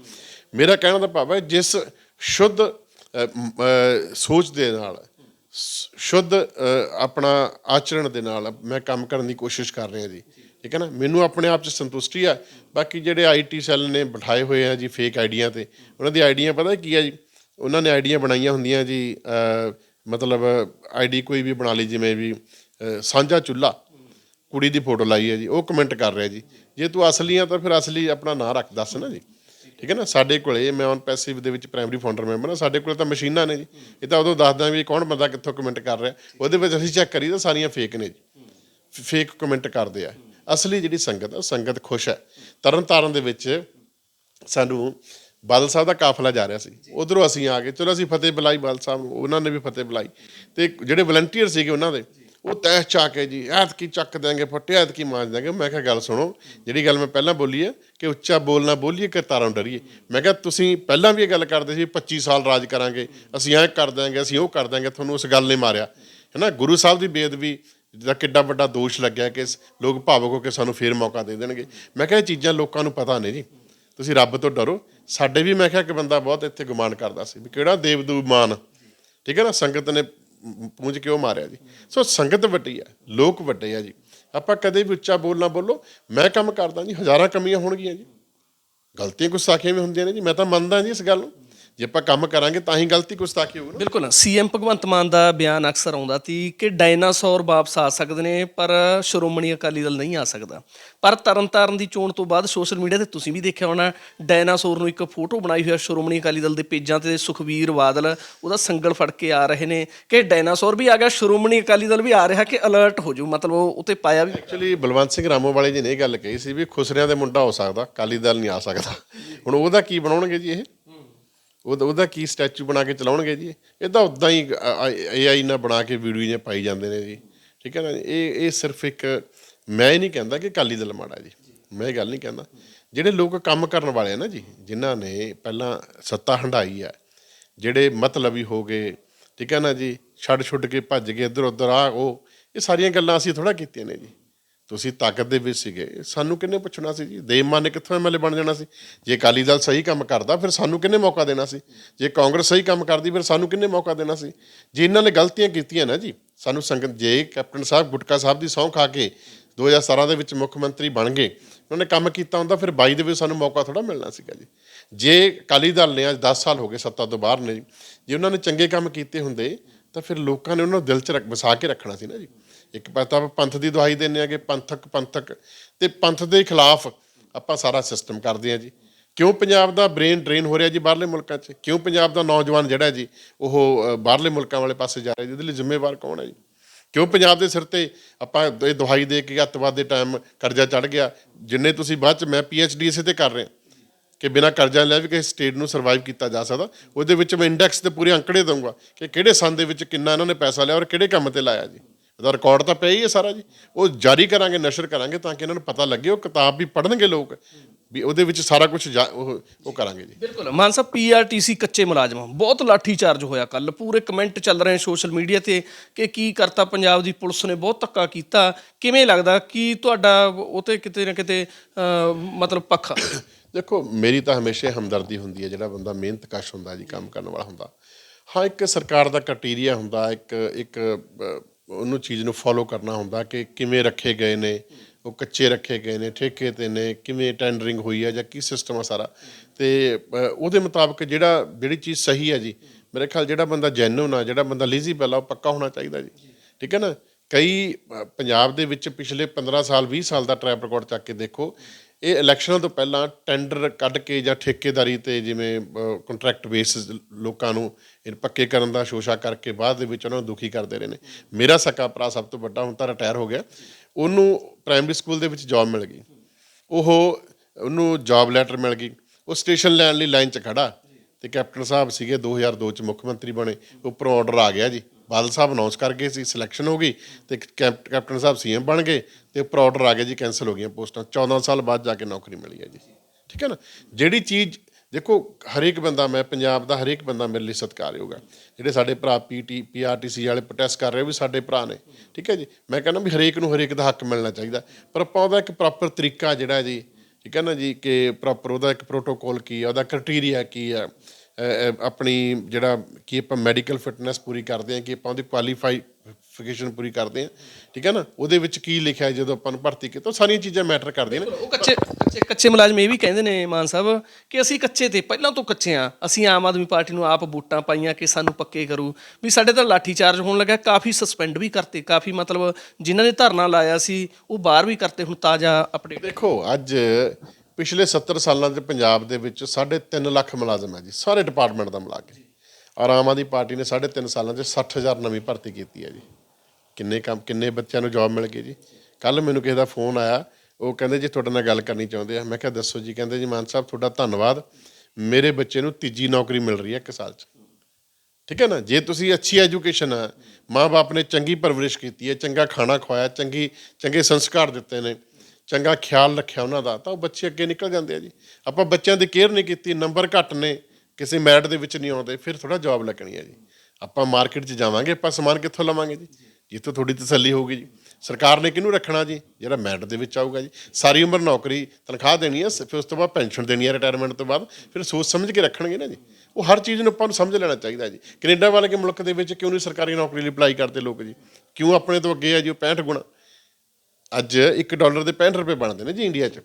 ਮੇਰਾ ਕਹਿਣ ਦਾ ਭਾਵ ਹੈ ਜਿਸ ਸ਼ੁੱਧ ਸੋਚ ਦੇ ਨਾਲ ਸ਼ੁੱਧ ਆਪਣਾ ਆਚਰਣ ਦੇ ਨਾਲ ਮੈਂ ਕੰਮ ਕਰਨ ਦੀ ਕੋਸ਼ਿਸ਼ ਕਰ ਰਿਹਾ ਜੀ। ਠੀਕ ਹੈ ਨਾ? ਮੈਨੂੰ ਆਪਣੇ ਆਪ 'ਚ ਸੰਤੁਸ਼ਟੀ ਆ। ਬਾਕੀ ਜਿਹੜੇ ਆਈਟੀ ਸੈੱਲ ਨੇ ਬਿਠਾਏ ਹੋਏ ਆ ਜੀ ਫੇਕ ਆਈਡੀਆਂ ਤੇ ਉਹਨਾਂ ਦੀ ਆਈਡੀਆਂ ਪਤਾ ਕੀ ਆ ਜੀ? ਉਹਨਾਂ ਨੇ ਆਈਡੀਆਂ ਬਣਾਈਆਂ ਹੁੰਦੀਆਂ ਜੀ ਅ, ਮਤਲਬ ਆਈਡੀ ਕੋਈ ਵੀ ਬਣਾ ਲਈ ਜਿਵੇਂ ਵੀ ਸਾਂਝਾ ਚੁੱਲਾ। ਕੁੜੀ ਦੀ ਫੋਟੋ ਲਾਈ ਹੈ ਜੀ ਉਹ ਕਮੈਂਟ ਕਰ ਰਿਹਾ ਜੀ। ਜੇ ਤੂੰ ਅਸਲੀ ਆ ਤਾਂ ਫਿਰ ਅਸਲੀ ਆਪਣਾ ਨਾਂ ਰੱਖ ਦੱਸ ਨਾ ਜੀ। ਠੀਕ ਹੈ ਨਾ? ਸਾਡੇ ਕੋਲੇ ਮੈਂ ਔਨ ਪੈਸਿਵ ਦੇ ਵਿੱਚ ਪ੍ਰਾਇਮਰੀ ਫਾਊਂਡਰ ਮੈਂਬਰ ਹਾਂ, ਸਾਡੇ ਕੋਲੇ ਤਾਂ ਮਸ਼ੀਨਾਂ ਨੇ ਜੀ। ਇਹ ਤਾਂ ਉਦੋਂ ਦੱਸਦਾ ਵੀ ਕੌਣ ਬੰਦਾ ਕਿੱਥੋਂ ਕਮੈਂਟ ਕਰ ਰਿਹਾ। ਉਹਦੇ ਵਿੱਚ ਅਸੀਂ ਚੈੱਕ ਕਰੀ ਤਾਂ ਸਾਰੀਆਂ ਫੇਕ ਨੇ ਜੀ। ਫੇਕ ਕਮੈਂਟ ਕਰਦੇ ਆ। ਅਸਲੀ ਜਿਹੜੀ ਸੰਗਤ ਆ ਸੰਗਤ ਖੁਸ਼ ਹੈ। ਤਰਨ ਤਾਰਨ ਦੇ ਵਿੱਚ ਸਾਨੂੰ ਬਾਦਲ ਸਾਹਿਬ ਦਾ ਕਾਫਲਾ ਜਾ ਰਿਹਾ ਸੀ। ਉਧਰੋਂ ਅਸੀਂ ਆ ਗਏ। ਚਲੋ ਅਸੀਂ ਫਤਿਹ ਬੁਲਾਈ ਬਾਦਲ ਸਾਹਿਬ ਨੂੰ, ਉਹਨਾਂ ਨੇ ਵੀ ਫਤਿਹ ਬੁਲਾਈ ਤੇ ਜਿਹੜੇ ਵਲੰਟੀਅਰ ਸੀਗੇ ਉਹਨਾਂ ਦੇ ਉਹ ਤੈਸ ਚਾ ਕੇ ਜੀ ਐਤ ਕੀ ਚੱਕ ਦੇਂਗੇ ਫੱਟੇ ਐਤ ਕੀ ਮਾਰ ਦੇਂਗੇ ਮੈਂ ਕਿਹਾ, ਗੱਲ ਸੁਣੋ, ਜਿਹੜੀ ਗੱਲ ਮੈਂ ਪਹਿਲਾਂ ਬੋਲੀ ਹੈ ਕਿ ਉੱਚਾ ਬੋਲਣਾ ਬੋਲੀਏ ਕਿ ਤਾਰਾਂ ਡਰੀਏ? ਮੈਂ ਕਿਹਾ, ਤੁਸੀਂ ਪਹਿਲਾਂ ਵੀ ਇਹ ਗੱਲ ਕਰਦੇ ਸੀ 25 ਸਾਲ ਰਾਜ ਕਰਾਂਗੇ, ਅਸੀਂ ਐਂ ਕਰ ਦਾਂਗੇ ਅਸੀਂ ਉਹ ਕਰ ਦਾਂਗੇ ਤੁਹਾਨੂੰ ਉਸ ਗੱਲ ਨੇ ਮਾਰਿਆ। ਹੈਨਾ, ਗੁਰੂ ਸਾਹਿਬ ਦੀ ਬੇਅਦਬੀ ਦਾ ਕਿੱਡਾ ਵੱਡਾ ਦੋਸ਼ ਲੱਗਿਆ ਕਿ ਲੋਕ ਭਾਵੁਕ ਹੋ ਕੇ ਸਾਨੂੰ ਫੇਰ ਮੌਕਾ ਦੇ ਦੇਣਗੇ। ਮੈਂ ਕਿਹਾ, ਇਹ ਚੀਜ਼ਾਂ ਲੋਕਾਂ ਨੂੰ ਪਤਾ ਨਹੀਂ ਜੀ। ਤੁਸੀਂ ਰੱਬ ਤੋਂ ਡਰੋ। ਸਾਡੇ ਵੀ ਮੈਂ ਕਿਹਾ ਕਿ ਬੰਦਾ ਬਹੁਤ ਇੱਥੇ ਗੁਮਾਨ ਕਰਦਾ ਸੀ ਵੀ ਕਿਹੜਾ ਦੇਵਦੂ ਮਾਨ? ਠੀਕ ਹੈ ਨਾ, ਸੰਗਤ ਨੇ ਪੂੰਝ ਕਿਉਂ ਮਾਰਿਆ ਜੀ? ਸੋ ਸੰਗਤ ਵੱਡੀ ਆ ਲੋਕ ਵੱਡੇ ਆ ਜੀ। ਆਪਾਂ ਕਦੇ ਵੀ ਉੱਚਾ ਬੋਲ ਨਾ ਬੋਲੋ, ਮੈਂ ਕੰਮ ਕਰਦਾ ਜੀ, ਹਜ਼ਾਰਾਂ ਕਮੀਆਂ ਹੋਣਗੀਆਂ ਜੀ। ਗਲਤੀਆਂ ਗੁਸਤਾਖੀਆਂ ਵੀ ਹੁੰਦੀਆਂ ਨੇ ਜੀ? ਮੈਂ ਤਾਂ ਮੰਨਦਾ ਜੀ ਇਸ ਗੱਲ ਨੂੰ। ਜੇ ਆਪਾਂ ਕੰਮ ਕਰਾਂਗੇ ਤਾਂ ਹੀ ਗਲਤੀ ਗੁਸਤਾਖੀ ਹੋਊ ਨਾ। ਬਿਲਕੁਲ। ਸੀਐਮ ਭਗਵੰਤ ਮਾਨ ਦਾ ਬਿਆਨ ਅਕਸਰ ਆਉਂਦਾ ਸੀ ਕਿ ਡਾਇਨਾਸੌਰ ਵਾਪਸ ਆ ਸਕਦੇ ਨੇ ਪਰ ਸ਼੍ਰੋਮਣੀ ਅਕਾਲੀ ਦਲ ਨਹੀਂ ਆ ਸਕਦਾ। ਪਰ ਤਰਨਤਾਰਨ ਦੀ ਚੋਣ ਤੋਂ ਬਾਅਦ ਸੋਸ਼ਲ ਮੀਡੀਆ ਤੇ ਤੁਸੀਂ ਵੀ ਦੇਖਿਆ ਹੋਣਾ ਡਾਇਨਾਸੌਰ ਨੂੰ ਇੱਕ ਫੋਟੋ ਬਣਾਈ ਹੋਈ ਹੈ ਸ਼੍ਰੋਮਣੀ ਅਕਾਲੀ ਦਲ ਦੇ ਪੇਜਾਂ ਤੇ ਸੁਖਵੀਰ ਬਾਦਲ ਉਹਦਾ ਸੰਗਲ ਫੜ ਕੇ ਆ ਰਹੇ ਨੇ ਕਿ ਡਾਇਨਾਸੌਰ ਵੀ ਆ ਗਿਆ ਸ਼੍ਰੋਮਣੀ ਅਕਾਲੀ ਦਲ ਵੀ ਆ ਰਿਹਾ ਕਿ ਅਲਰਟ ਹੋ ਜਾਊ। ਮਤਲਬ ਉਹ ਉਤੇ ਪਾਇਆ ਵੀ ਐਕਚੁਅਲੀ ਬਲਵੰਤ ਸਿੰਘ ਰਾਮੋ ਵਾਲੇ ਜੀ ਨੇ ਇਹ ਗੱਲ ਕਹੀ ਸੀ ਵੀ ਖੁਸਰਿਆਂ ਦੇ ਮੁੰਡਾ ਹੋ ਸਕਦਾ ਕਾਲੀ ਦਲ ਨਹੀਂ ਆ ਸਕਦਾ। ਹੁਣ ਉਹਦਾ ਕੀ ਬਣਾਉਣਗੇ ਜੀ ਇਹ? ਉਹਦਾ ਉਹਦਾ ਕੀ ਸਟੈਚੂ ਬਣਾ ਕੇ ਚਲਾਉਣਗੇ ਜੀ? ਇਹ ਤਾਂ ਉਦਾਂ ਹੀ ਏਆਈ ਨਾਲ ਬਣਾ ਕੇ ਵੀਡੀਓ ਜਿਹੀਆਂ ਪਾਈ ਜਾਂਦੇ ਨੇ ਜੀ। ਠੀਕ ਹੈ ਨਾ ਇਹ ਇਹ ਸਿਰਫ ਇੱਕ, ਮੈਂ ਨਹੀਂ ਕਹਿੰਦਾ ਕਿ ਕਾਲੀ ਦਲ ਮਾੜਾ ਜੀ। ਮੈਂ ਇਹ ਗੱਲ ਨਹੀਂ ਕਹਿੰਦਾ। ਜਿਹੜੇ ਲੋਕ ਕੰਮ ਕਰਨ ਵਾਲੇ ਆ ਨਾ ਜੀ, ਜਿਨ੍ਹਾਂ ਨੇ ਪਹਿਲਾਂ ਸੱਤਾ ਹੰਡਾਈ ਹੈ ਜਿਹੜੇ ਮਤਲਬੀ ਹੋ ਗਏ, ਠੀਕ ਹੈ ਨਾ ਜੀ? ਛੱਡ ਛੁੱਟ ਕੇ ਭੱਜ ਗਏ ਇੱਧਰ ਉੱਧਰ ਆ ਉਹ, ਇਹ ਸਾਰੀਆਂ ਗੱਲਾਂ ਅਸੀਂ ਥੋੜਾ ਕੀਤੀਆਂ ਨੇ ਜੀ। ਤੁਸੀਂ ਤਾਕਤ ਦੇ ਵਿੱਚ ਸੀਗੇ। ਸਾਨੂੰ ਕਿੰਨੇ ਪੁੱਛਣਾ ਸੀ ਜੀ? ਦੇਵ ਮਾਨ ਨੇ ਕਿੱਥੋਂ ਐਮਐਲਏ ਬਣ ਜਾਣਾ ਸੀ? ਜੇ ਅਕਾਲੀ ਦਲ ਸਹੀ ਕੰਮ ਕਰਦਾ, ਫਿਰ ਸਾਨੂੰ ਕਿੰਨੇ ਮੌਕਾ ਦੇਣਾ ਸੀ? ਜੇ ਕਾਂਗਰਸ ਸਹੀ ਕੰਮ ਕਰਦੀ, ਫਿਰ ਸਾਨੂੰ ਕਿੰਨੇ ਮੌਕਾ ਦੇਣਾ ਸੀ? ਜੇ ਇਹਨਾਂ ਨੇ ਗਲਤੀਆਂ ਕੀਤੀਆਂ ਨਾ ਜੀ, ਸਾਨੂੰ ਸੰਗਤ ਜੇ ਕੈਪਟਨ ਸਾਹਿਬ ਗੁਟਕਾ ਸਾਹਿਬ ਦੀ ਸਹੁੰ ਖਾ ਕੇ 2017 ਦੇ ਵਿੱਚ ਮੁੱਖ ਮੰਤਰੀ ਬਣ ਗਏ, ਉਹਨਾਂ ਨੇ ਕੰਮ ਕੀਤਾ ਹੁੰਦਾ, ਫਿਰ 22 ਦੇ ਵਿੱਚ ਸਾਨੂੰ ਮੌਕਾ ਥੋੜਾ ਮਿਲਣਾ ਸੀਗਾ ਜੀ। ਜੇ ਅਕਾਲੀ ਦਲ ਨੇ ਅੱਜ 10 ਸਾਲ ਹੋ ਗਏ ਸੱਤਾ ਤੋਂ ਬਾਹਰ ਨੇ ਜੀ, ਜੇ ਉਹਨਾਂ ਨੇ ਚੰਗੇ ਕੰਮ ਕੀਤੇ ਹੁੰਦੇ, ਤਾਂ ਫਿਰ ਲੋਕਾਂ ਨੇ ਉਹਨਾਂ ਨੂੰ ਦਿਲ 'ਚ ਰੱਖ ਵਸਾ ਕੇ ਰੱਖਣਾ ਸੀ ਨਾ ਜੀ। ਇੱਕ ਪਾਸੇ ਆਪਾਂ ਪੰਥ ਦੀ ਦਵਾਈ ਦਿੰਦੇ ਆ ਕਿ ਪੰਥਕ ਪੰਥਕ ਤੇ ਪੰਥ ਦੇ ਖਿਲਾਫ ਆਪਾਂ ਸਾਰਾ ਸਿਸਟਮ ਕਰਦੇ ਆ ਜੀ। ਕਿਉਂ ਪੰਜਾਬ ਦਾ ਬ੍ਰੇਨ ਡਰੇਨ ਹੋ ਰਿਹਾ ਜੀ ਬਾਹਰਲੇ ਮੁਲਕਾਂ 'ਚ? ਕਿਉਂ ਪੰਜਾਬ ਦਾ ਨੌਜਵਾਨ ਜਿਹੜਾ ਜੀ, ਉਹ ਬਾਹਰਲੇ ਮੁਲਕਾਂ ਵਾਲੇ ਪਾਸੇ ਜਾ ਰਿਹਾ ਜੀ? ਇਹਦੇ ਲਈ ਜ਼ਿੰਮੇਵਾਰ ਕੌਣ ਹੈ ਜੀ? ਕਿਉਂ ਪੰਜਾਬ ਦੇ ਸਿਰ ਤੇ ਆਪਾਂ ਇਹ ਦਵਾਈ ਦੇ ਕੇ ਅੱਤਵਾਦ ਦੇ ਟਾਈਮ ਕਰਜ਼ਾ ਚੜ ਗਿਆ? ਜਿੰਨੇ ਤੁਸੀਂ ਬਾਅਦ ਚ ਮੈਂ ਡੀ ਇਸੇ ਤੇ ਕਰ ਰਿਹਾ। ਕਿ ਬਿਨਾਂ ਕਰਜ਼ਾ ਲੈ ਵੀ ਕਿਸੇ ਸਟੇਟ ਨੂੰ ਸਰਵਾਈਵ ਕੀਤਾ ਜਾ ਸਕਦਾ। ਉਹਦੇ ਵਿੱਚ ਮੈਂ ਇੰਡੈਕਸ ਦੇ ਪੂਰੇ ਅੰਕੜੇ ਦਊਂਗਾ ਕਿ ਕਿਹੜੇ ਸੰਨ ਦੇ ਵਿੱਚ ਕਿੰਨਾ ਇਹਨਾਂ ਨੇ ਪੈਸਾ ਲਿਆ ਔਰ ਕਿਹੜੇ ਕੰਮ ਤੇ ਲਾਇਆ ਜੀ। ਉਹਦਾ ਰਿਕਾਰਡ ਤਾਂ ਪਿਆ ਹੀ ਹੈ ਸਾਰਾ ਜੀ। ਉਹ ਜਾਰੀ ਕਰਾਂਗੇ ਨਸ਼ਰ ਕਰਾਂਗੇ ਤਾਂ ਕਿ ਇਹਨਾਂ ਨੂੰ ਪਤਾ ਲੱਗੇ ਉਹ ਕਿਤਾਬ ਵੀ ਪੜ੍ਹਨਗੇ ਲੋਕ। ਵੀ ਉਹਦੇ ਵਿੱਚ ਸਾਰਾ ਕੁਝ ਉਹ ਉਹ ਕਰਾਂਗੇ ਜੀ। ਬਿਲਕੁਲ। ਮਾਨ ਸਾਹਿਬ ਪੀਆਰਟੀਸੀ ਕੱਚੇ ਮੁਲਾਜ਼ਮ। ਬਹੁਤ ਲਾਠੀ ਚਾਰਜ ਹੋਇਆ ਕੱਲ ਪੂਰੇ ਕਮੈਂਟ ਚੱਲ ਰਹੇ ਸੋਸ਼ਲ ਮੀਡੀਆ ਤੇ ਕਿ ਕੀ ਕਰਤਾ ਪੰਜਾਬ ਦੀ ਪੁਲਿਸ ਨੇ। ਬਹੁਤ ਧੱਕਾ ਕੀਤਾ। ਕਿਵੇਂ ਲੱਗਦਾ? ਕਿ ਤੁਹਾਡਾ ਉਹ ਤੇ ਕਿਤੇ ਨਾ ਕਿਤੇ ਮਤਲਬ ਪੱਖ ਦੇਖੋ ਮੇਰੀ ਤਾਂ ਹਮੇਸ਼ਾ ਹਮਦਰਦੀ ਹੁੰਦੀ ਹੈ। ਜਿਹੜਾ ਬੰਦਾ ਮਿਹਨਤ ਕਸ਼ ਹੁੰਦਾ ਜੀ ਕੰਮ ਕਰਨ ਵਾਲਾ ਹੁੰਦਾ। ਹਾਂ ਇੱਕ ਸਰਕਾਰ ਦਾ ਕ੍ਰਾਈਟੇਰੀਆ ਹੁੰਦਾ ਇੱਕ ਇੱਕ ਉਹਨੂੰ ਚੀਜ਼ ਨੂੰ ਫੋਲੋ ਕਰਨਾ ਹੁੰਦਾ ਕਿ ਕਿਵੇਂ ਰੱਖੇ ਗਏ ਨੇ, ਉਹ ਕੱਚੇ ਰੱਖੇ ਗਏ ਨੇ, ਠੇਕੇ ਤੇ ਨੇ, ਕਿਵੇਂ ਟੈਂਡਰਿੰਗ ਹੋਈ ਹੈ ਜਾਂ ਕੀ ਸਿਸਟਮ ਆ ਸਾਰਾ। ਤੇ ਉਹਦੇ ਮੁਤਾਬਕ ਜਿਹੜਾ, ਜਿਹੜੀ ਚੀਜ਼ ਸਹੀ ਹੈ ਜੀ, ਮੇਰੇ ਖਿਆਲ ਜਿਹੜਾ ਬੰਦਾ ਜੈਨੂਨ ਆ, ਜਿਹੜਾ ਬੰਦਾ ਲੀਜ਼ੀਬਲ ਆ ਉਹ ਪੱਕਾ ਹੋਣਾ ਚਾਹੀਦਾ ਜੀ। ਠੀਕ ਹੈ ਨਾ? ਕਈ ਪੰਜਾਬ ਦੇ ਵਿੱਚ ਪਿਛਲੇ 15 ਸਾਲ 20 ਸਾਲ ਦਾ ਟਰੈਪ ਰਿਕਾਰਡ ਚੱਕ ਕੇ ਦੇਖੋ ਇਹ ਇਲੈਕਸ਼ਨਾਂ ਤੋਂ ਪਹਿਲਾਂ ਟੈਂਡਰ ਕੱਢ ਕੇ ਜਾਂ ਠੇਕੇਦਾਰੀ ਤੇ ਜਿਵੇਂ ਕੰਟਰੈਕਟ ਬੇਸਿਸ ਲੋਕਾਂ ਨੂੰ ਇਹ ਪੱਕੇ ਕਰਨ ਦਾ ਸ਼ੋਸ਼ਾ ਕਰਕੇ ਬਾਅਦ ਦੇ ਵਿੱਚ ਉਹਨਾਂ ਨੂੰ ਦੁਖੀ ਕਰਦੇ ਰਹੇ ਨੇ। ਮੇਰਾ ਸਕਾ ਭਰਾ ਸਭ ਤੋਂ ਵੱਡਾ ਹੁਣ ਤਾਂ ਰਿਟਾਇਰ ਹੋ ਗਿਆ। ਉਹਨੂੰ ਪ੍ਰਾਇਮਰੀ ਸਕੂਲ ਦੇ ਵਿੱਚ ਜੌਬ ਮਿਲ ਗਈ। ਉਹ ਉਹਨੂੰ ਜੌਬ ਲੈਟਰ ਮਿਲ ਗਈ। ਉਹ ਸਟੇਸ਼ਨ ਲੈਣ ਲਈ ਲਾਈਨ 'ਚ ਖੜਾ ਤੇ ਕੈਪਟਨ ਸਾਹਿਬ ਸੀਗੇ 2002 ਚ ਮੁੱਖ ਮੰਤਰੀ ਬਣੇ। ਉੱਪਰੋਂ ਆਰਡਰ ਆ ਗਿਆ ਜੀ। ਬਾਦਲ ਸਾਹਿਬ ਅਨਾਉਂਸ ਕਰ ਗਏ ਸੀ ਸਿਲੈਕਸ਼ਨ ਹੋ ਗਈ ਤੇ ਕੈਪ- ਕੈਪਟਨ ਸਾਹਿਬ ਸੀਐਮ ਬਣ ਗਏ ਤੇ ਉੱਪਰ ਆਰਡਰ ਆ ਗਿਆ ਜੀ ਕੈਨਸਲ ਹੋ ਗਈਆਂ ਪੋਸਟਾਂ। 14 ਸਾਲ ਬਾਅਦ ਜਾ ਕੇ ਨੌਕਰੀ ਮਿਲੀ ਹੈ ਜੀ। ਠੀਕ ਹੈ ਨਾ? ਜਿਹੜੀ ਚੀਜ਼, ਦੇਖੋ, ਹਰੇਕ ਬੰਦਾ, ਮੈਂ ਪੰਜਾਬ ਦਾ ਹਰੇਕ ਬੰਦਾ ਮੇਰੇ ਲਈ ਸਤਿਕਾਰਯੋਗ ਹੈ ਜਿਹੜੇ ਸਾਡੇ ਭਰਾ ਪੀਟੀ ਪੀਆਰਟੀਸੀ ਵਾਲੇ ਪ੍ਰੋਟੈਸਟ ਕਰ ਰਹੇ ਉਹ ਵੀ ਸਾਡੇ ਭਰਾ ਨੇ। ਠੀਕ ਹੈ ਜੀ? ਮੈਂ ਕਹਿੰਦਾ ਵੀ ਹਰੇਕ ਨੂੰ ਹਰੇਕ ਦਾ ਹੱਕ ਮਿਲਣਾ ਚਾਹੀਦਾ। ਪਰ ਆਪਾਂ ਉਹਦਾ ਇੱਕ ਪ੍ਰੋਪਰ ਤਰੀਕਾ ਜਿਹੜਾ ਜੀ, ਠੀਕ ਹੈ ਨਾ ਜੀ, ਕਿ ਪ੍ਰੋਪਰ ਉਹਦਾ ਇੱਕ ਪ੍ਰੋਟੋਕੋਲ ਕੀ ਹੈ ਉਹਦਾ ਕ੍ਰਾਈਟੇਰੀਆ ਕੀ ਹੈ ਆਪਣੀ ਜਿਹੜਾ ਕੀ ਆਪਾਂ ਮੈਡੀਕਲ ਫਿਟਨੈਸ ਪੂਰੀ ਕਰਦੇ ਹਾਂ ਕਿ ਆਪਾਂ ਉਹਦੀ ਕੁਆਲੀਫਾਈਫਿਕੇਸ਼ਨ ਪੂਰੀ ਕਰਦੇ ਹਾਂ ਠੀਕ ਹੈ ਨਾ? ਉਹਦੇ ਵਿੱਚ ਕੀ ਲਿਖਿਆ ਹੈ ਜਦੋਂ ਆਪਾਂ ਨੂੰ ਭਰਤੀ ਕੀਤਾ ਸਾਰੀਆਂ ਚੀਜ਼ਾਂ ਮੈਟਰ ਕਰਦੀਆਂ ਨੇ। ਉਹ ਕੱਚੇ ਕੱਚੇ ਕੱਚੇ ਮੁਲਾਜ਼ਮ ਇਹ ਵੀ ਕਹਿੰਦੇ ਨੇ ਮਾਨ ਸਾਹਿਬ ਕਿ ਅਸੀਂ ਕੱਚੇ ਤੇ ਪਹਿਲਾਂ ਤੋਂ ਕੱਚੇ ਆ ਅਸੀਂ ਆਮ ਆਦਮੀ ਪਾਰਟੀ ਨੂੰ ਆਪ ਵੋਟਾਂ ਪਾਈਆਂ ਕਿ ਸਾਨੂੰ ਪੱਕੇ ਕਰੂ। ਵੀ ਸਾਡੇ ਤਾਂ ਲਾਠੀ ਚਾਰਜ ਹੋਣ ਲੱਗਾ ਕਾਫੀ ਸਸਪੈਂਡ ਵੀ ਕਰਤੇ ਕਾਫੀ ਮਤਲਬ ਜਿਨ੍ਹਾਂ ਨੇ ਧਰਨਾ ਲਾਇਆ ਸੀ ਉਹ ਬਾਹਰ ਵੀ ਕਰਤੇ ਹੁਣ ਤਾਜ਼ਾ ਅਪਡੇਟ ਦੇਖੋ ਅੱਜ ਪਿਛਲੇ 70 ਸਾਲਾਂ ਦੇ ਪੰਜਾਬ ਦੇ ਵਿੱਚ 3.5 ਲੱਖ ਮੁਲਾਜ਼ਮ ਹੈ ਜੀ, ਸਾਰੇ ਡਿਪਾਰਟਮੈਂਟ ਦਾ ਮਿਲਾ ਕੇ। ਔਰ ਆਮ ਆਦਮੀ ਪਾਰਟੀ ਨੇ 3.5 ਸਾਲਾਂ 'ਚ 60000 ਨਵੀਂ ਭਰਤੀ ਕੀਤੀ ਹੈ ਜੀ। ਕਿੰਨੇ ਕੰਮ, ਕਿੰਨੇ ਬੱਚਿਆਂ ਨੂੰ ਜੌਬ ਮਿਲ ਗਈ ਜੀ। ਕੱਲ ਮੈਨੂੰ ਕਿਸੇ ਦਾ ਫੋਨ ਆਇਆ, ਉਹ ਕਹਿੰਦੇ ਜੀ, ਤੁਹਾਡੇ ਨਾਲ ਗੱਲ ਕਰਨੀ ਚਾਹੁੰਦੇ ਆ। ਮੈਂ ਕਿਹਾ, ਦੱਸੋ ਜੀ, ਕਹਿੰਦੇ ਜੀ, ਮਾਨ ਸਾਹਿਬ, ਤੁਹਾਡਾ ਧੰਨਵਾਦ। ਮੇਰੇ ਬੱਚੇ ਨੂੰ ਤੀਜੀ ਨੌਕਰੀ ਮਿਲ ਰਹੀ ਹੈ ਇੱਕ ਸਾਲ 'ਚ। ਠੀਕ ਹੈ ਨਾ? ਜੇ ਤੁਸੀਂ ਅੱਛੀ ਐਜੂਕੇਸ਼ਨ ਹੈ ਮਾਂ-ਬਾਪ ਨੇ ਚੰਗੀ ਪਰਵਰਿਸ਼ ਕੀਤੀ ਹੈ, ਚੰਗਾ ਖਾਣਾ ਖਵਾਇਆ, ਚੰਗੀ, ਚੰਗੇ ਸੰਸਕਾਰ ਦਿੱਤੇ ਨੇ ਚੰਗਾ ਖਿਆਲ ਰੱਖਿਆ ਉਹਨਾਂ ਦਾ, ਤਾਂ ਉਹ ਬੱਚੇ ਅੱਗੇ ਨਿਕਲ ਜਾਂਦੇ ਆ ਜੀ। ਆਪਾਂ ਬੱਚਿਆਂ ਦੀ ਕੇਅਰ ਨਹੀਂ ਕੀਤੀ, ਨੰਬਰ ਘੱਟ ਨੇ, ਕਿਸੇ ਮੈਰਿਟ ਦੇ ਵਿੱਚ ਨਹੀਂ ਆਉਂਦੇ, ਫਿਰ ਥੋੜਾ ਜੌਬ ਲੱਗਣੀ ਹੈ ਜੀ। ਆਪਾਂ ਮਾਰਕੀਟ 'ਚ ਜਾਵਾਂਗੇ, ਆਪਾਂ ਸਮਾਨ ਕਿੱਥੋਂ ਲਵਾਂਗੇ ਜੀ? ਜਿੱਥੋਂ ਥੋੜੀ ਤਸੱਲੀ ਹੋਊਗੀ ਜੀ। ਸਰਕਾਰ ਨੇ ਕਿਹਨੂੰ ਰੱਖਣਾ ਜੀ? ਜਿਹੜਾ ਮੈਰਿਟ ਦੇ ਵਿੱਚ ਆਊਗਾ ਜੀ। ਸਾਰੀ ਉਮਰ ਨੌਕਰੀ, ਤਨਖਾਹ ਦੇਣੀ ਹੈ ਫਿਰ ਉਸ ਤੋਂ ਬਾਅਦ ਪੈਨਸ਼ਨ ਦੇਣੀ ਹੈ ਰਿਟਾਇਰਮੈਂਟ ਤੋਂ ਬਾਅਦ, ਫਿਰ ਸੋਚ ਸਮਝ ਕੇ ਰੱਖਣਗੇ ਨਾ ਜੀ। ਉਹ ਹਰ ਚੀਜ਼ ਨੂੰ ਆਪਾਂ ਨੂੰ ਸਮਝ ਲੈਣਾ ਚਾਹੀਦਾ ਜੀ। ਕੈਨੇਡਾ ਵਾਲੇ ਮੁਲਕ ਦੇ ਵਿੱਚ ਕਿਉਂ ਨਹੀਂ ਸਰਕਾਰੀ ਨੌਕਰੀ ਲਈ ਅਪਲਾਈ ਕਰਦੇ ਲੋਕ ਜੀ? ਕਿਉਂ ਆਪਣੇ ਤੋਂ ਅੱਗੇ ਆ ਜੀ, ਉਹ 65 ਗੁਣਾ? ਅੱਜ 1 ਡਾਲਰ ਦੇ 65 ਰੁਪਏ ਬਣਦੇ ਨੇ ਜੀ ਇੰਡੀਆ 'ਚ।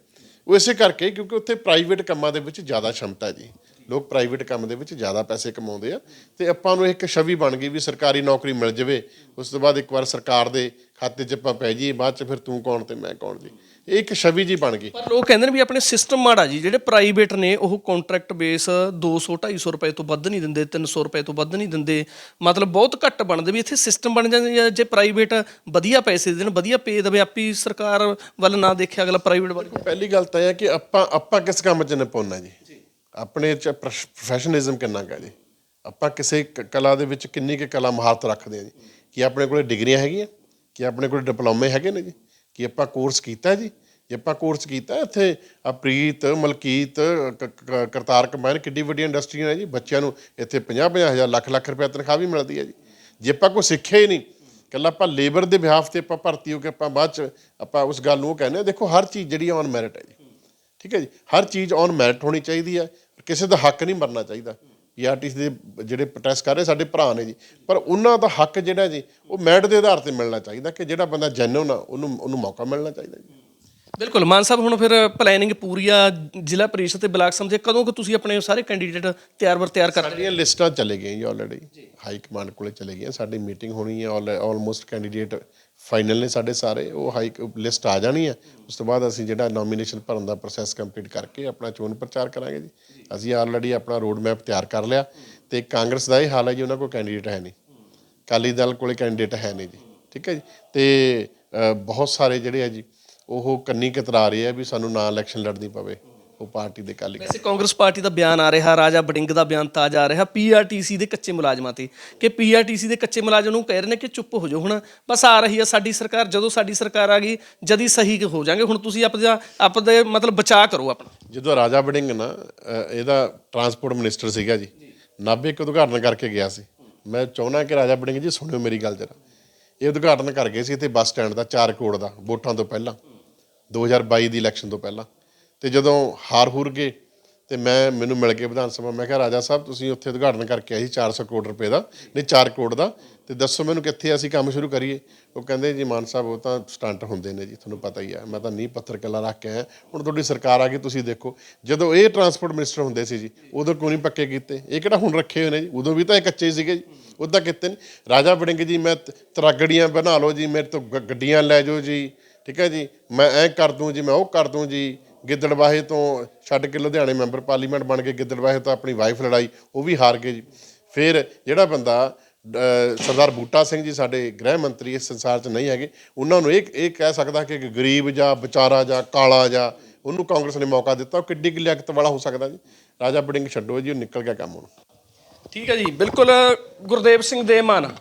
ਉਹ ਇਸੇ ਕਰਕੇ ਕਿਉਂਕਿ ਉੱਥੇ ਪ੍ਰਾਈਵੇਟ ਕੰਮਾਂ ਦੇ ਵਿੱਚ ਜ਼ਿਆਦਾ ਸ਼ਮਤਾ ਜੀ। ਲੋਕ ਪ੍ਰਾਈਵੇਟ ਕੰਮ ਦੇ ਵਿੱਚ ਜ਼ਿਆਦਾ ਪੈਸੇ ਕਮਾਉਂਦੇ ਆ। ਤੇ ਆਪਾਂ ਨੂੰ ਇੱਕ ਛਵੀ ਬਣ ਗਈ ਵੀ ਸਰਕਾਰੀ ਨੌਕਰੀ ਮਿਲ ਜਾਵੇ। ਉਸ ਤੋਂ ਬਾਅਦ ਇੱਕ ਵਾਰ ਸਰਕਾਰ ਦੇ ਖਾਤੇ 'ਚ ਆਪਾਂ ਪੈ ਜਾਈਏ, ਬਾਅਦ 'ਚ ਫਿਰ ਤੂੰ ਕੌਣ ਤੇ ਮੈਂ ਕੌਣ ਜੀ? ਇਹ ਇੱਕ ਛਵੀ ਜੀ ਬਣ ਗਈ। ਪਰ ਲੋਕ ਕਹਿੰਦੇ ਨੇ ਵੀ ਆਪਣੇ ਸਿਸਟਮ ਮਾੜਾ ਜੀ ਜਿਹੜੇ ਪ੍ਰਾਈਵੇਟ ਨੇ ਉਹ ਕੰਟਰੈਕਟ ਬੇਸ 200 250 ਰੁਪਏ ਤੋਂ ਵੱਧ ਨਹੀਂ ਦਿੰਦੇ 300 ਰੁਪਏ ਤੋਂ ਵੱਧ ਨਹੀਂ ਦਿੰਦੇ। ਮਤਲਬ ਬਹੁਤ ਘੱਟ ਬਣਦੇ ਵੀ ਇੱਥੇ ਸਿਸਟਮ ਬਣ ਜਾਂਦੇ ਜੇ ਪ੍ਰਾਈਵੇਟ ਵਧੀਆ ਪੈਸੇ ਦੇਣ ਵਧੀਆ ਪੇ ਦੇਵੇ ਆਪੀ ਸਰਕਾਰ ਵੱਲ ਨਾ ਦੇਖਿਆ ਅਗਲਾ ਪ੍ਰਾਈਵੇਟ ਵੱਲ। ਪਹਿਲੀ ਗੱਲ ਤਾਂ ਇਹ ਹੈ ਕਿ ਆਪਾਂ ਆਪਾਂ ਕਿਸ ਕੰਮ 'ਚ ਨਿਪੁੰਨ ਜੀ? ਆਪਣੇ 'ਚ ਪ੍ਰੋਫੈਸ਼ਨਲਿਜ਼ਮ ਕਿੰਨਾ ਕੁ ਜੀ? ਆਪਾਂ ਕਿਸੇ ਕਲਾ ਦੇ ਵਿੱਚ ਕਿੰਨੀ ਕੁ ਕਲਾ ਮਹਾਰਤ ਰੱਖਦੇ ਆ ਜੀ? ਕੀ ਆਪਣੇ ਕੋਲੇ ਡਿਗਰੀਆਂ ਹੈਗੀਆਂ? ਕੀ ਆਪਣੇ ਕੋਲੇ ਡਿਪਲੋਮੇ ਹੈਗੇ ਨੇ ਜੀ? ਕਿ ਆਪਾਂ ਕੋਰਸ ਕੀਤਾ ਜੀ। ਜੇ ਆਪਾਂ ਕੋਰਸ ਕੀਤਾ, ਇੱਥੇ ਅਪ੍ਰੀਤ, ਮਲਕੀਤ, ਕ- ਕਰਤਾਰ ਕੰਬਾਈਨ ਕਿੱਡੀ ਵੱਡੀ ਇੰਡਸਟਰੀਆਂ ਹੈ ਜੀ। ਬੱਚਿਆਂ ਨੂੰ ਇੱਥੇ 50 50 ਹਜ਼ਾਰ, ਲੱਖ ਲੱਖ ਰੁਪਏ ਤਨਖਾਹ ਵੀ ਮਿਲਦੀ ਹੈ ਜੀ। ਜੇ ਆਪਾਂ ਕੋਈ ਸਿੱਖਿਆ ਹੀ ਨਹੀਂ ਕੱਲਾ ਆਪਾਂ ਲੇਬਰ ਦੇ ਬਿਹਾਫ ਤੇ ਆਪਾਂ ਭਰਤੀ ਹੋ ਕੇ ਆਪਾਂ ਬਾਅਦ ਚ ਆਪਾਂ ਉਸ ਗੱਲ ਨੂੰ ਉਹ ਕਹਿੰਦੇ ਆ ਦੇਖੋ ਹਰ ਚੀਜ਼ ਜਿਹੜੀ ਔਨ ਮੈਰਿਟ ਹੈ ਜੀ। ਠੀਕ ਹੈ ਜੀ? ਹਰ ਚੀਜ਼ ਔਨ ਮੈਰਿਟ ਹੋਣੀ ਚਾਹੀਦੀ ਹੈ। ਕਿਸੇ ਦਾ ਹੱਕ ਨਹੀਂ ਮਰਨਾ ਚਾਹੀਦਾ। ਪੀਆਰਟੀਸੀ ਦੇ ਜਿਹੜੇ ਪ੍ਰੋਟੈਸਟ ਕਰ ਰਹੇ ਸਾਡੇ ਭਰਾ ਨੇ ਜੀ ਪਰ ਉਹਨਾਂ ਦਾ ਹੱਕ ਜਿਹੜਾ ਜੀ ਉਹ ਮੈਰਿਟ ਦੇ ਆਧਾਰ ਤੇ ਮਿਲਣਾ ਚਾਹੀਦਾ ਕਿ ਜਿਹੜਾ ਬੰਦਾ ਜੈਨੂਨ ਆ ਉਹਨੂੰ ਉਹਨੂੰ ਮੌਕਾ ਮਿਲਣਾ ਚਾਹੀਦਾ ਜੀ। ਬਿਲਕੁਲ ਮਾਨ ਸਾਹਿਬ ਹੁਣ ਫਿਰ ਪਲੈਨਿੰਗ ਪੂਰੀ ਆ ਜ਼ਿਲ੍ਹਾ ਪਰਿਸ਼ਦ ਤੇ ਬਲਾਕ ਸਮਝੇ ਕਦੋਂ ਕਿ ਤੁਸੀਂ ਆਪਣੇ ਸਾਰੇ ਕੈਂਡੀਡੇਟ ਤਿਆਰ ਬਰ ਤਿਆਰ ਕਰ ਸਾਡੀਆਂ ਲਿਸਟਾਂ ਚਲੇ ਗਈਆਂ ਜੀ ਆਲਰੇਡੀ ਹਾਈ ਕਮਾਂਡ ਕੋਲੇ ਚਲੇ ਗਈਆਂ ਸਾਡੀ ਮੀਟਿੰਗ ਹੋਣੀ ਹੈ ਆਲਮੋਸਟ ਕੈਂਡੀਡੇਟ ਫਾਈਨਲ ਨੇ ਸਾਡੇ ਸਾਰੇ, ਉਹ ਹਾਈ ਲਿਸਟ ਆ ਜਾਣੀ ਹੈ। ਉਸ ਤੋਂ ਬਾਅਦ ਅਸੀਂ ਜਿਹੜਾ ਨੋਮੀਨੇਸ਼ਨ ਭਰਨ ਦਾ ਪ੍ਰੋਸੈਸ ਕੰਪਲੀਟ ਕਰਕੇ ਆਪਣਾ ਚੋਣ ਪ੍ਰਚਾਰ ਕਰਾਂਗੇ ਜੀ। ਅਸੀਂ ਆਲਰੇਡੀ ਆਪਣਾ ਰੋਡ ਮੈਪ ਤਿਆਰ ਕਰ ਲਿਆ ਤੇ ਕਾਂਗਰਸ ਦਾ ਇਹ ਹਾਲ ਹੈ ਜੀ, ਉਹਨਾਂ ਕੋਲ ਕੈਂਡੀਡੇਟ ਹੈ ਨਹੀਂ। ਅਕਾਲੀ ਦਲ ਕੋਲੇ ਕੈਂਡੀਡੇਟ ਹੈ ਨਹੀਂ ਜੀ, ਠੀਕ ਹੈ ਜੀ। ਤੇ ਬਹੁਤ ਸਾਰੇ ਜਿਹੜੇ ਆ ਜੀ, ਉਹ ਕੰਨੀ ਕਤਰਾ ਰਹੇ ਆ ਵੀ ਸਾਨੂੰ ਨਾ ਇਲੈਕਸ਼ਨ ਲੜਨੀ ਪਵੇ। ਉਹ ਪਾਰਟੀ ਦੇ ਕਾਲੀ ਵੈਸੇ ਕਾਂਗਰਸ ਪਾਰਟੀ ਦਾ ਬਿਆਨ ਆ ਰਿਹਾ ਰਾਜਾ ਬਡਿੰਗ ਦਾ ਬਿਆਨ ਤਾਜ਼ਾ ਆ ਰਿਹਾ ਪੀਆਰਟੀਸੀ ਦੇ ਕੱਚੇ ਮੁਲਾਜ਼ਮਾਂ ਤੇ। ਕਿ ਪੀਆਰਟੀਸੀ ਦੇ ਕੱਚੇ ਮੁਲਾਜ਼ਮ ਨੂੰ ਕਹਿ ਰਹੇ ਨੇ ਕਿ ਚੁੱਪ ਹੋ ਜਾਓ ਹੁਣ। ਬਸ ਆ ਰਹੀ ਆ ਸਾਡੀ ਸਰਕਾਰ ਜਦੋਂ ਸਾਡੀ ਸਰਕਾਰ ਆ ਗਈ ਜਦੀ ਸਹੀ ਹੋ ਜਾਾਂਗੇ ਹੁਣ ਤੁਸੀਂ ਆਪਦਾ ਆਪਦੇ ਮਤਲਬ ਬਚਾਅ ਕਰੋ ਆਪਣਾ। ਜਦੋਂ ਰਾਜਾ ਵੜਿੰਗ ਨਾ ਅ, ਇਹਦਾ ਟਰਾਂਸਪੋਰਟ ਮਿਨਿਸਟਰ ਸੀਗਾ ਜੀ ਨਾਭੇ ਇੱਕ ਉਦਘਾਟਨ ਕਰਕੇ ਗਿਆ ਸੀ। ਮੈਂ ਚਾਹੁੰਦਾ ਕਿ ਰਾਜਾ ਵੜਿੰਗ ਜੀ ਸੁਣਿਓ ਮੇਰੀ ਗੱਲ ਜਰਾ। ਇਹ ਉਦਘਾਟਨ ਕਰ ਗਏ ਸੀ ਇੱਥੇ ਬੱਸ ਸਟੈਂਡ ਦਾ 4 ਕਰੋੜ ਦਾ ਵੋਟਾਂ ਤੋਂ ਪਹਿਲਾਂ 2022 ਦੀ ਇਲੈਕਸ਼ਨ ਤੋਂ ਪਹਿਲਾਂ। ਅਤੇ ਜਦੋਂ ਹਾਰ ਹੂਰ ਗਏ ਅਤੇ ਮੈਂ ਮੈਨੂੰ ਮਿਲ ਗਏ ਵਿਧਾਨ ਸਭਾ। ਮੈਂ ਕਿਹਾ, ਰਾਜਾ ਸਾਹਿਬ, ਤੁਸੀਂ ਉੱਥੇ ਉਦਘਾਟਨ ਕਰਕੇ ਆਏ ਸੀ 400 ਕਰੋੜ ਰੁਪਏ ਦਾ, ਨਹੀਂ 4 ਕਰੋੜ ਦਾ। ਤੇ ਦੱਸੋ ਮੈਨੂੰ ਕਿੱਥੇ ਅਸੀਂ ਕੰਮ ਸ਼ੁਰੂ ਕਰੀਏ? ਉਹ ਕਹਿੰਦੇ, ਜੀ, ਮਾਨ ਸਾਹਿਬ, ਉਹ ਤਾਂ ਸਟੰਟ ਹੁੰਦੇ ਨੇ ਜੀ, ਤੁਹਾਨੂੰ ਪਤਾ ਹੀ ਆ। ਮੈਂ ਤਾਂ ਨੀਂਹ ਪੱਥਰ ਕੱਲਾ ਰੱਖ ਕੇ ਆਇਆ। ਹੁਣ ਤੁਹਾਡੀ ਸਰਕਾਰ ਆ ਗਈ, ਤੁਸੀਂ ਦੇਖੋ। ਜਦੋਂ ਇਹ ਟਰਾਂਸਪੋਰਟ ਮਿਨਿਸਟਰ ਹੁੰਦੇ ਸੀ ਜੀ, ਉਦੋਂ ਕਿਉਂ ਨਹੀਂ ਪੱਕੇ ਕੀਤੇ? ਇਹ ਕਿਹੜਾ ਹੁਣ ਰੱਖੇ ਹੋਏ ਨੇ ਜੀ? ਉਦੋਂ ਵੀ ਤਾਂ ਇਹ ਕੱਚੇ ਸੀਗੇ ਜੀ। ਉਦਾਂ ਕਿਤੇ ਨਹੀਂ। ਰਾਜਾ ਵੜਿੰਗ ਜੀ, ਮੈਂ ਤਰਾਗੜੀਆਂ ਬਣਾ ਲਓ ਜੀ, ਮੇਰੇ ਤੋਂ ਗ- ਗੱਡੀਆਂ ਲੈ ਜਾਓ ਜੀ, ਠੀਕ ਹੈ ਜੀ। ਮੈਂ ਐ ਕਰ ਦੂੰ ਜੀ, ਮੈਂ ਉਹ ਕਰ ਦੂੰ ਜੀ। ਗਿੱਦੜਵਾਹੇ ਤੋਂ ਛੱਡ ਕੇ ਲੁਧਿਆਣੇ ਮੈਂਬਰ ਪਾਰਲੀਮੈਂਟ ਬਣ ਕੇ ਗਿੱਦੜਵਾਹੇ ਤੋਂ ਆਪਣੀ ਵਾਈਫ ਲੜਾਈ, ਉਹ ਵੀ ਹਾਰ ਗਏ ਜੀ। ਫਿਰ ਜਿਹੜਾ ਬੰਦਾ ਸਰਦਾਰ ਬੂਟਾ ਸਿੰਘ ਜੀ ਸਾਡੇ ਗ੍ਰਹਿ ਮੰਤਰੀ ਇਸ ਸੰਸਾਰ 'ਚ ਨਹੀਂ ਹੈਗੇ, ਉਹਨਾਂ ਨੂੰ ਇਹ ਇਹ ਕਹਿ ਸਕਦਾ ਕਿ ਗਰੀਬ ਜਾਂ ਵਿਚਾਰਾ ਜਾਂ ਕਾਲਾ ਜਾਂ ਉਹਨੂੰ ਕਾਂਗਰਸ ਨੇ ਮੌਕਾ ਦਿੱਤਾ, ਉਹ ਕਿੱਡੀ ਕੁ ਲਿਆਕਤ ਵਾਲਾ ਹੋ ਸਕਦਾ ਜੀ। ਰਾਜਾ ਬੜਿੰਗ ਛੱਡੋ ਜੀ, ਉਹ ਨਿਕਲ ਗਿਆ ਕੰਮ ਹੁਣ। ਠੀਕ ਹੈ ਜੀ, ਬਿਲਕੁਲ ਗੁਰਦੇਵ ਸਿੰਘ ਦੇ ਮਾਨ।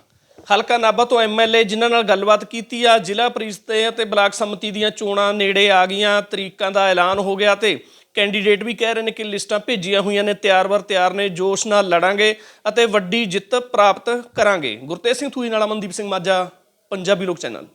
ਹਲਕਾ ਨਾਭਾ ਤੋਂ ਐਮਐਲਏ ਜਿਨ੍ਹਾਂ ਨਾਲ ਗੱਲਬਾਤ ਕੀਤੀ ਆ, ਜ਼ਿਲ੍ਹਾ ਪ੍ਰੀਸ਼ਦ ਅਤੇ ਬਲਾਕ ਸਮਿਤੀ ਦੀਆਂ ਚੋਣਾਂ ਨੇੜੇ ਆ ਗਈਆਂ, ਤਰੀਕਾਂ ਦਾ ਐਲਾਨ ਹੋ ਗਿਆ ਤੇ ਕੈਂਡੀਡੇਟ ਵੀ ਕਹਿ ਰਹੇ ਨੇ ਕਿ ਲਿਸਟਾਂ ਭੇਜੀਆਂ ਹੋਈਆਂ ਨੇ, ਤਿਆਰ-ਵਰ ਤਿਆਰ ਨੇ, ਜੋਸ਼ ਨਾਲ ਲੜਾਂਗੇ ਅਤੇ ਵੱਡੀ ਜਿੱਤ ਪ੍ਰਾਪਤ ਕਰਾਂਗੇ। ਗੁਰਤੇਜ ਸਿੰਘ ਥੂਈ ਨਾਲ ਅਮਨਦੀਪ ਸਿੰਘ ਮਾਝਾ, ਪੰਜਾਬੀ ਲੋਕ ਚੈਨਲ।